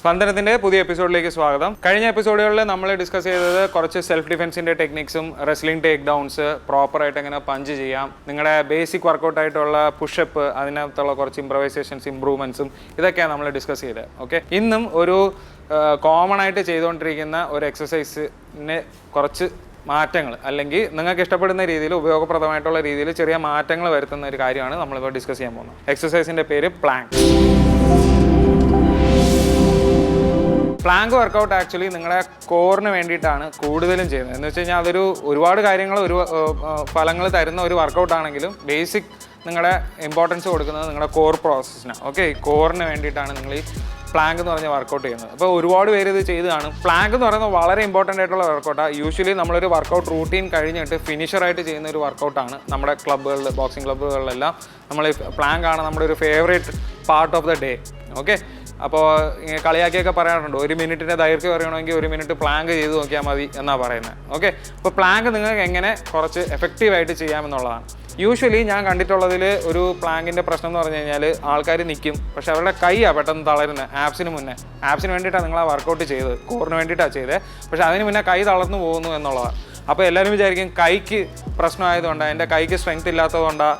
സ്പന്ദനത്തിന്റെ പുതിയ എപ്പിസോഡിലേക്ക് സ്വാഗതം. കഴിഞ്ഞ എപ്പിസോഡുകളിൽ നമ്മൾ ഡിസ്കസ് ചെയ്തത് കുറച്ച് സെൽഫ് ഡിഫൻസിന്റെ ടെക്നിക്സും റെസ്ലിംഗ് ടേക്ക് ഡൗൺസ് പ്രോപ്പറായിട്ട് എങ്ങനെ പഞ്ച് ചെയ്യാം നിങ്ങളുടെ ബേസിക് വർക്കൗട്ട് ആയിട്ടുള്ള പുഷപ്പ് അതിനകത്തുള്ള കുറച്ച് ഇംപ്രവൈസേഷൻസ് ഇംപ്രൂവ്മെന്റ്സും ഇതൊക്കെയാണ് നമ്മൾ ഡിസ്കസ് ചെയ്തത് ഓക്കെ ഇന്നും ഒരു കോമൺ ആയിട്ട് ചെയ്തുകൊണ്ടിരിക്കുന്ന ഒരു എക്സസൈസിന് കുറച്ച് മാറ്റങ്ങൾ അല്ലെങ്കിൽ നിങ്ങൾക്ക് ഇഷ്ടപ്പെടുന്ന രീതിയിൽ ഉപയോഗപ്രദമായിട്ടുള്ള രീതിയിൽ ചെറിയ മാറ്റങ്ങൾ വരുത്തുന്ന ഒരു കാര്യമാണ് നമ്മളിപ്പോൾ ഡിസ്കസ് ചെയ്യാൻ പോകുന്നത്. എക്സസൈസിന്റെ പേര് പ്ലാങ്ക് പ്ലാങ്ക് വർക്കൗട്ട് ആക്ച്വലി നിങ്ങളുടെ കോറിന് വേണ്ടിയിട്ടാണ് കൂടുതലും ചെയ്യുന്നത്. എന്ന് വെച്ച് കഴിഞ്ഞാൽ അതൊരു ഒരുപാട് കാര്യങ്ങൾ ഒരു ഫലങ്ങൾ തരുന്ന ഒരു വർക്കൗട്ട് ആണെങ്കിലും ബേസിക് നിങ്ങളുടെ ഇമ്പോർട്ടൻസ് കൊടുക്കുന്നത് നിങ്ങളുടെ കോർ പ്രോസസ്സിനാണ് ഓക്കെ കോറിന് വേണ്ടിയിട്ടാണ് നിങ്ങൾ ഈ പ്ലാങ്ക് എന്ന് പറഞ്ഞ വർക്കൗട്ട് ചെയ്യുന്നത്. അപ്പോൾ ഒരുപാട് പേര് ഇത് ചെയ്ത് കാണും. പ്ലാങ്ക് എന്ന് പറയുന്നത് വളരെ ഇമ്പോർട്ടന്റ് ആയിട്ടുള്ള വർക്കൗട്ടാണ് യൂഷ്വലി നമ്മളൊരു വർക്കൗട്ട് റൂട്ടീൻ കഴിഞ്ഞിട്ട് ഫിനിഷറായിട്ട് ചെയ്യുന്ന ഒരു വർക്കൗട്ടാണ് നമ്മുടെ ക്ലബ്ബുകളിൽ ബോക്സിംഗ് ക്ലബ്ബുകളിലെല്ലാം നമ്മൾ പ്ലാങ്ക് ആണ് നമ്മുടെ ഒരു favourite part of the day okay അപ്പോൾ കളിയാക്കിയൊക്കെ പറയാറുണ്ട്. ഒരു മിനിറ്റിന്റെ ദൈർഘ്യം അറിയണമെങ്കിൽ ഒരു മിനിറ്റ് പ്ലാങ്ക് ചെയ്ത് നോക്കിയാൽ മതി എന്നാണ് പറയുന്നത്. ഓക്കെ അപ്പോൾ പ്ലാങ്ക് നിങ്ങൾക്ക് എങ്ങനെ കുറച്ച് എഫക്റ്റീവായിട്ട് ചെയ്യാമെന്നുള്ളതാണ്. യൂഷ്വലി ഞാൻ കണ്ടിട്ടുള്ളതിൽ ഒരു പ്ലാങ്കിന്റെ പ്രശ്നം എന്ന് പറഞ്ഞു കഴിഞ്ഞാൽ ആൾക്കാർ നിൽക്കും പക്ഷേ അവരുടെ കൈയാണ് പെട്ടെന്ന് തളരുന്നത് ആപ്സിന് മുന്നേ. ആപ്സിന് വേണ്ടിയിട്ടാണ് നിങ്ങൾ ആ വർക്കൗട്ട് ചെയ്തത്. കോറിന് വേണ്ടിയിട്ടാണ് ചെയ്തത് പക്ഷേ അതിന് മുന്നേ കൈ തളർന്നു പോകുന്നു എന്നുള്ളതാണ്. അപ്പോൾ എല്ലാവരും വിചാരിക്കും കൈക്ക് പ്രശ്നമായതുകൊണ്ടാണ് എന്റെ കൈക്ക് സ്ട്രെങ്ത് ഇല്ലാത്തതുകൊണ്ടാണ്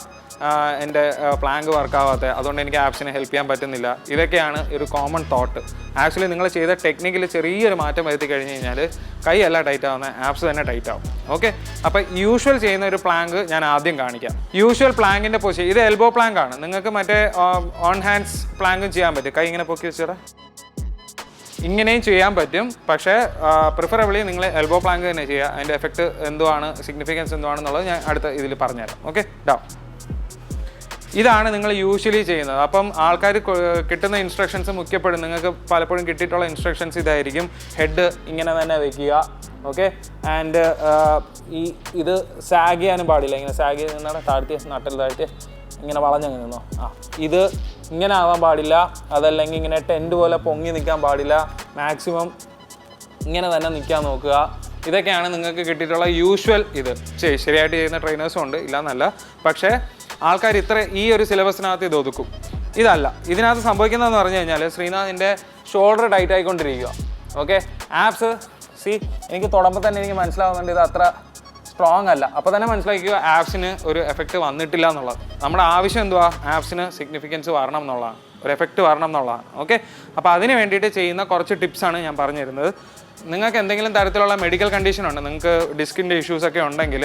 എന്റെ പ്ലാങ്ക് വർക്കാവാത്തത് അതുകൊണ്ട് എനിക്ക് ആപ്സിനെ ഹെൽപ്പ് ചെയ്യാൻ പറ്റുന്നില്ല. ഇതൊക്കെയാണ് ഒരു കോമൺ തോട്ട് ആക്ച്വലി നിങ്ങൾ ചെയ്ത ടെക്നിക്കിൽ ചെറിയൊരു മാറ്റം വരുത്തി കഴിഞ്ഞ് കഴിഞ്ഞാൽ കൈയല്ല ടൈറ്റ് ആവുന്ന ആപ്സ് തന്നെ ടൈറ്റ് ആവും. ഓക്കെ അപ്പോൾ യൂഷ്വൽ ചെയ്യുന്ന ഒരു പ്ലാങ്ക് ഞാൻ ആദ്യം കാണിക്കാം. യൂഷ്വൽ പ്ലാങ്കിന്റെ പൊസിഷൻ ഇത് എൽബോ പ്ലാങ്ക് ആണ്. നിങ്ങൾക്ക് മറ്റേ ഓൺ ഹാൻഡ്സ് പ്ലാങ്കും ചെയ്യാൻ പറ്റും. കൈ ഇങ്ങനെ പൊക്കി വെച്ചിട. ഇങ്ങനെയും ചെയ്യാൻ പറ്റും. പക്ഷേ പ്രിഫറബിളി നിങ്ങൾ എൽബോ പ്ലാങ്ക് തന്നെ ചെയ്യുക. അതിന്റെ എഫക്റ്റ് എന്തുവാണ് സിഗ്നിഫിക്കൻസ് എന്തുവാണെന്നുള്ളത് ഞാൻ അടുത്ത ഇതിൽ പറഞ്ഞുതരാം. ഓക്കെ ഡൗ ഇതാണ് നിങ്ങൾ യൂഷ്വലി ചെയ്യുന്നത്. അപ്പം ആൾക്കാർ കിട്ടുന്ന ഇൻസ്ട്രക്ഷൻസ് മുഖ്യപ്പെടും. നിങ്ങൾക്ക് പലപ്പോഴും കിട്ടിയിട്ടുള്ള ഇൻസ്ട്രക്ഷൻസ് ഇതായിരിക്കും. ഹെഡ് ഇങ്ങനെ തന്നെ വെക്കുക. ഓക്കെ ആൻഡ് ഈ ഇത് സാഗ് ചെയ്യാനും പാടില്ല. ഇങ്ങനെ സാഗ് ചെയ്ത് നിന്നാണ് താഴ്ത്തിയ നട്ടൽ ഇങ്ങനെ വളഞ്ഞങ്ങ് നിന്നോ? ആ ഇത് ഇങ്ങനെ ആവാൻ പാടില്ല. അതല്ലെങ്കിൽ ഇങ്ങനെ ടെന്റ് പോലെ പൊങ്ങി നിൽക്കാൻ പാടില്ല. മാക്സിമം ഇങ്ങനെ തന്നെ നിൽക്കാൻ നോക്കുക. ഇതൊക്കെയാണ് നിങ്ങൾക്ക് കിട്ടിയിട്ടുള്ള യൂഷ്വൽ ഇത്. ശരി ശരിയായിട്ട് ചെയ്യുന്ന ട്രെയിനേഴ്സും ഉണ്ട്. ഇല്ല ഇല്ലയെന്നല്ല പക്ഷേ ആൾക്കാർ ഇത്ര ഈ ഒരു സിലബസിനകത്ത് ഇത് ഒതുക്കും. ഇതല്ല. ഇതിനകത്ത് സംഭവിക്കുന്നതെന്ന് പറഞ്ഞു കഴിഞ്ഞാൽ ശ്രീനാഥിന്റെ ഷോൾഡർ ടൈറ്റ് ആയിക്കൊണ്ടിരിക്കുക. ഓക്കെ ആപ്സ് സി എനിക്ക് തുടങ്ങുമ്പോൾ തന്നെ എനിക്ക് മനസ്സിലാവുന്നുണ്ട് ഇത് അത്ര സ്ട്രോങ് അല്ല. അപ്പോൾ തന്നെ മനസ്സിലാക്കുക ആപ്സിന് ഒരു എഫക്റ്റ് വന്നിട്ടില്ല എന്നുള്ളത്. നമ്മുടെ ആവശ്യം എന്തുവാ? ആപ്സിന് സിഗ്നിഫിക്കൻസ് വരണം എന്നുള്ളതാണ്. ഒരു എഫക്റ്റ് വരണം എന്നുള്ളതാണ്. ഓക്കെ അപ്പോൾ അതിന് വേണ്ടിയിട്ട് ചെയ്യുന്ന കുറച്ച് ടിപ്സാണ് ഞാൻ പറഞ്ഞു തരുന്നത് നിങ്ങൾക്ക് എന്തെങ്കിലും തരത്തിലുള്ള മെഡിക്കൽ കണ്ടീഷൻ ഉണ്ട് നിങ്ങൾക്ക് ഡിസ്കിന്റെ ഇഷ്യൂസ് ഒക്കെ ഉണ്ടെങ്കിൽ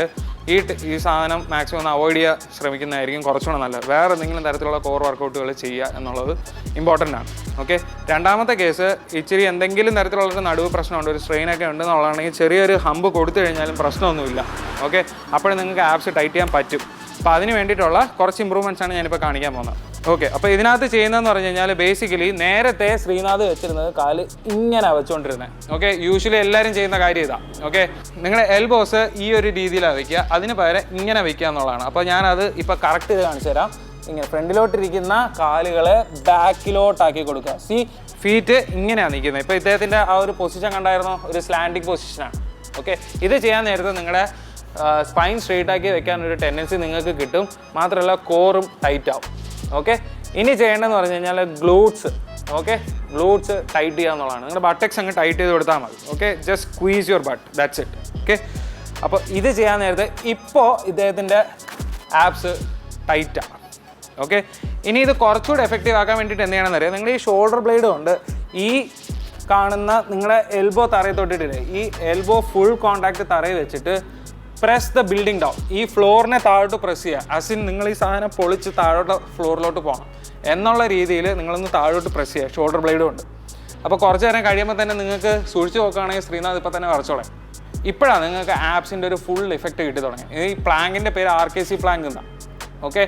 ഈ ഈ സാധനം മാക്സിമം ഒന്ന് അവോയ്ഡ് ചെയ്യാൻ ശ്രമിക്കുന്നതായിരിക്കും കുറച്ചുകൂടെ നല്ലത്. വേറെ എന്തെങ്കിലും തരത്തിലുള്ള കോർ വർക്കൗട്ടുകൾ ചെയ്യുക എന്നുള്ളത് ഇമ്പോർട്ടന്റ് ആണ്. ഓക്കെ രണ്ടാമത്തെ കേസ് ഇച്ചിരി എന്തെങ്കിലും തരത്തിലുള്ള നടുവ് പ്രശ്നമുണ്ട് ഒരു സ്ട്രെയിൻ ഒക്കെ ഉണ്ടെന്നുള്ളതാണെങ്കിൽ ചെറിയൊരു ഹമ്പ് കൊടുത്തു കഴിഞ്ഞാലും പ്രശ്നമൊന്നുമില്ല. ഓക്കെ അപ്പോഴും നിങ്ങൾക്ക് ആപ്സ് ടൈറ്റ് ചെയ്യാൻ പറ്റും. അപ്പോൾ അതിന് വേണ്ടിയിട്ടുള്ള കുറച്ച് ഇമ്പ്രൂവ്മെന്റ്സ് ആണ് ഞാനിപ്പോൾ കാണിക്കാൻ പോകുന്നത്. ഓക്കെ അപ്പോൾ ഇതിനകത്ത് ചെയ്യുന്നതെന്ന് പറഞ്ഞു കഴിഞ്ഞാൽ ബേസിക്കലി നേരത്തെ ശ്രീനാഥ് വെച്ചിരുന്നത് കാൽ ഇങ്ങനെ വെച്ചുകൊണ്ടിരുന്നത് ഓക്കെ യൂഷ്വലി എല്ലാവരും ചെയ്യുന്ന കാര്യം ഇതാ. ഓക്കെ നിങ്ങളുടെ എൽബോസ് ഈ ഒരു രീതിയിലാണ് വെക്കുക. അതിന് പകരം ഇങ്ങനെ വെക്കുക എന്നുള്ളതാണ്. അപ്പോൾ ഞാനത് ഇപ്പോൾ കറക്റ്റ് ചെയ്ത് കാണിച്ചു തരാം. ഇങ്ങനെ ഫ്രണ്ടിലോട്ടിരിക്കുന്ന കാലുകളെ ബാക്കിലോട്ടാക്കി കൊടുക്കുക. സി ഫീറ്റ് ഇങ്ങനെയാണ് നിൽക്കുന്നത്. ഇപ്പോൾ ഇദ്ദേഹത്തിന്റെ ആ ഒരു പൊസിഷൻ കണ്ടായിരുന്നോ? ഒരു സ്ലാൻഡിങ് പൊസിഷനാണ് ഓക്കെ ഇത് ചെയ്യാൻ നേരത്തെ നിങ്ങളുടെ സ്പൈൻ സ്ട്രെയിറ്റ് ആക്കി വെക്കാൻ ഒരു ടെൻഡൻസി നിങ്ങൾക്ക് കിട്ടും. മാത്രമല്ല കോറും ടൈറ്റ് ആവും. ഓക്കെ? ഇനി ചെയ്യേണ്ടതെന്ന് പറഞ്ഞു കഴിഞ്ഞാൽ ഗ്ലൂട്ട്സ് ഓക്കെ? ഗ്ലൂട്ട്സ് ടൈറ്റ് ചെയ്യുക എന്നുള്ളതാണ്. നിങ്ങളുടെ ബട്ടക്സ് അങ്ങ് ടൈറ്റ് ചെയ്ത് കൊടുത്താൽ മതി. Okay? Just squeeze your butt that's it okay? അപ്പോൾ ഇത് ചെയ്യാൻ നേരത്തെ ഇപ്പോൾ ഇദ്ദേഹത്തിന്റെ ആപ്സ് ടൈറ്റാണ് ഓക്കെ? ഇനി ഇത് കുറച്ചുകൂടി എഫക്റ്റീവ് ആക്കാൻ വേണ്ടിയിട്ട് എന്ത് ചെയ്യണമെന്ന് അറിയാം? നിങ്ങൾ ഈ ഷോൾഡർ ബ്ലേഡ് കൊണ്ട് ഈ കാണുന്ന നിങ്ങളുടെ എൽബോ തറയിൽ തൊട്ടിട്ടില്ലേ? ഈ എൽബോ ഫുൾ കോൺടാക്ട് തറയിൽ വെച്ചിട്ട് പ്രസ് ദ ബിൽഡിംഗ് ഡൗൺ ഈ ഫ്ലോറിനെ താഴോട്ട് പ്രസ് ചെയ്യുക. അസിൻ നിങ്ങൾ ഈ സാധനം പൊളിച്ച് താഴോട്ട് ഫ്ലോറിലോട്ട് പോകണം. എന്നുള്ള രീതിയിൽ നിങ്ങളൊന്ന് താഴോട്ട് പ്രസ് ചെയ്യുക. ഷോൾഡർ ബ്ലേഡും ഉണ്ട് അപ്പോൾ കുറച്ച് നേരം കഴിയുമ്പോൾ തന്നെ നിങ്ങൾക്ക് സൂക്ഷിച്ച് നോക്കുകയാണെങ്കിൽ ശ്രീനാഥ് ഇപ്പോൾ തന്നെ വരച്ചോളെ. ഇപ്പോഴാണ് നിങ്ങൾക്ക് ആപ്സിന്റെ ഒരു ഫുൾ ഇഫക്റ്റ് കിട്ടി തുടങ്ങി ഈ പ്ലാങ്കിന്റെ പേര് ആർ കെ സി പ്ലാങ്ക് എന്നാണ് ഓക്കെ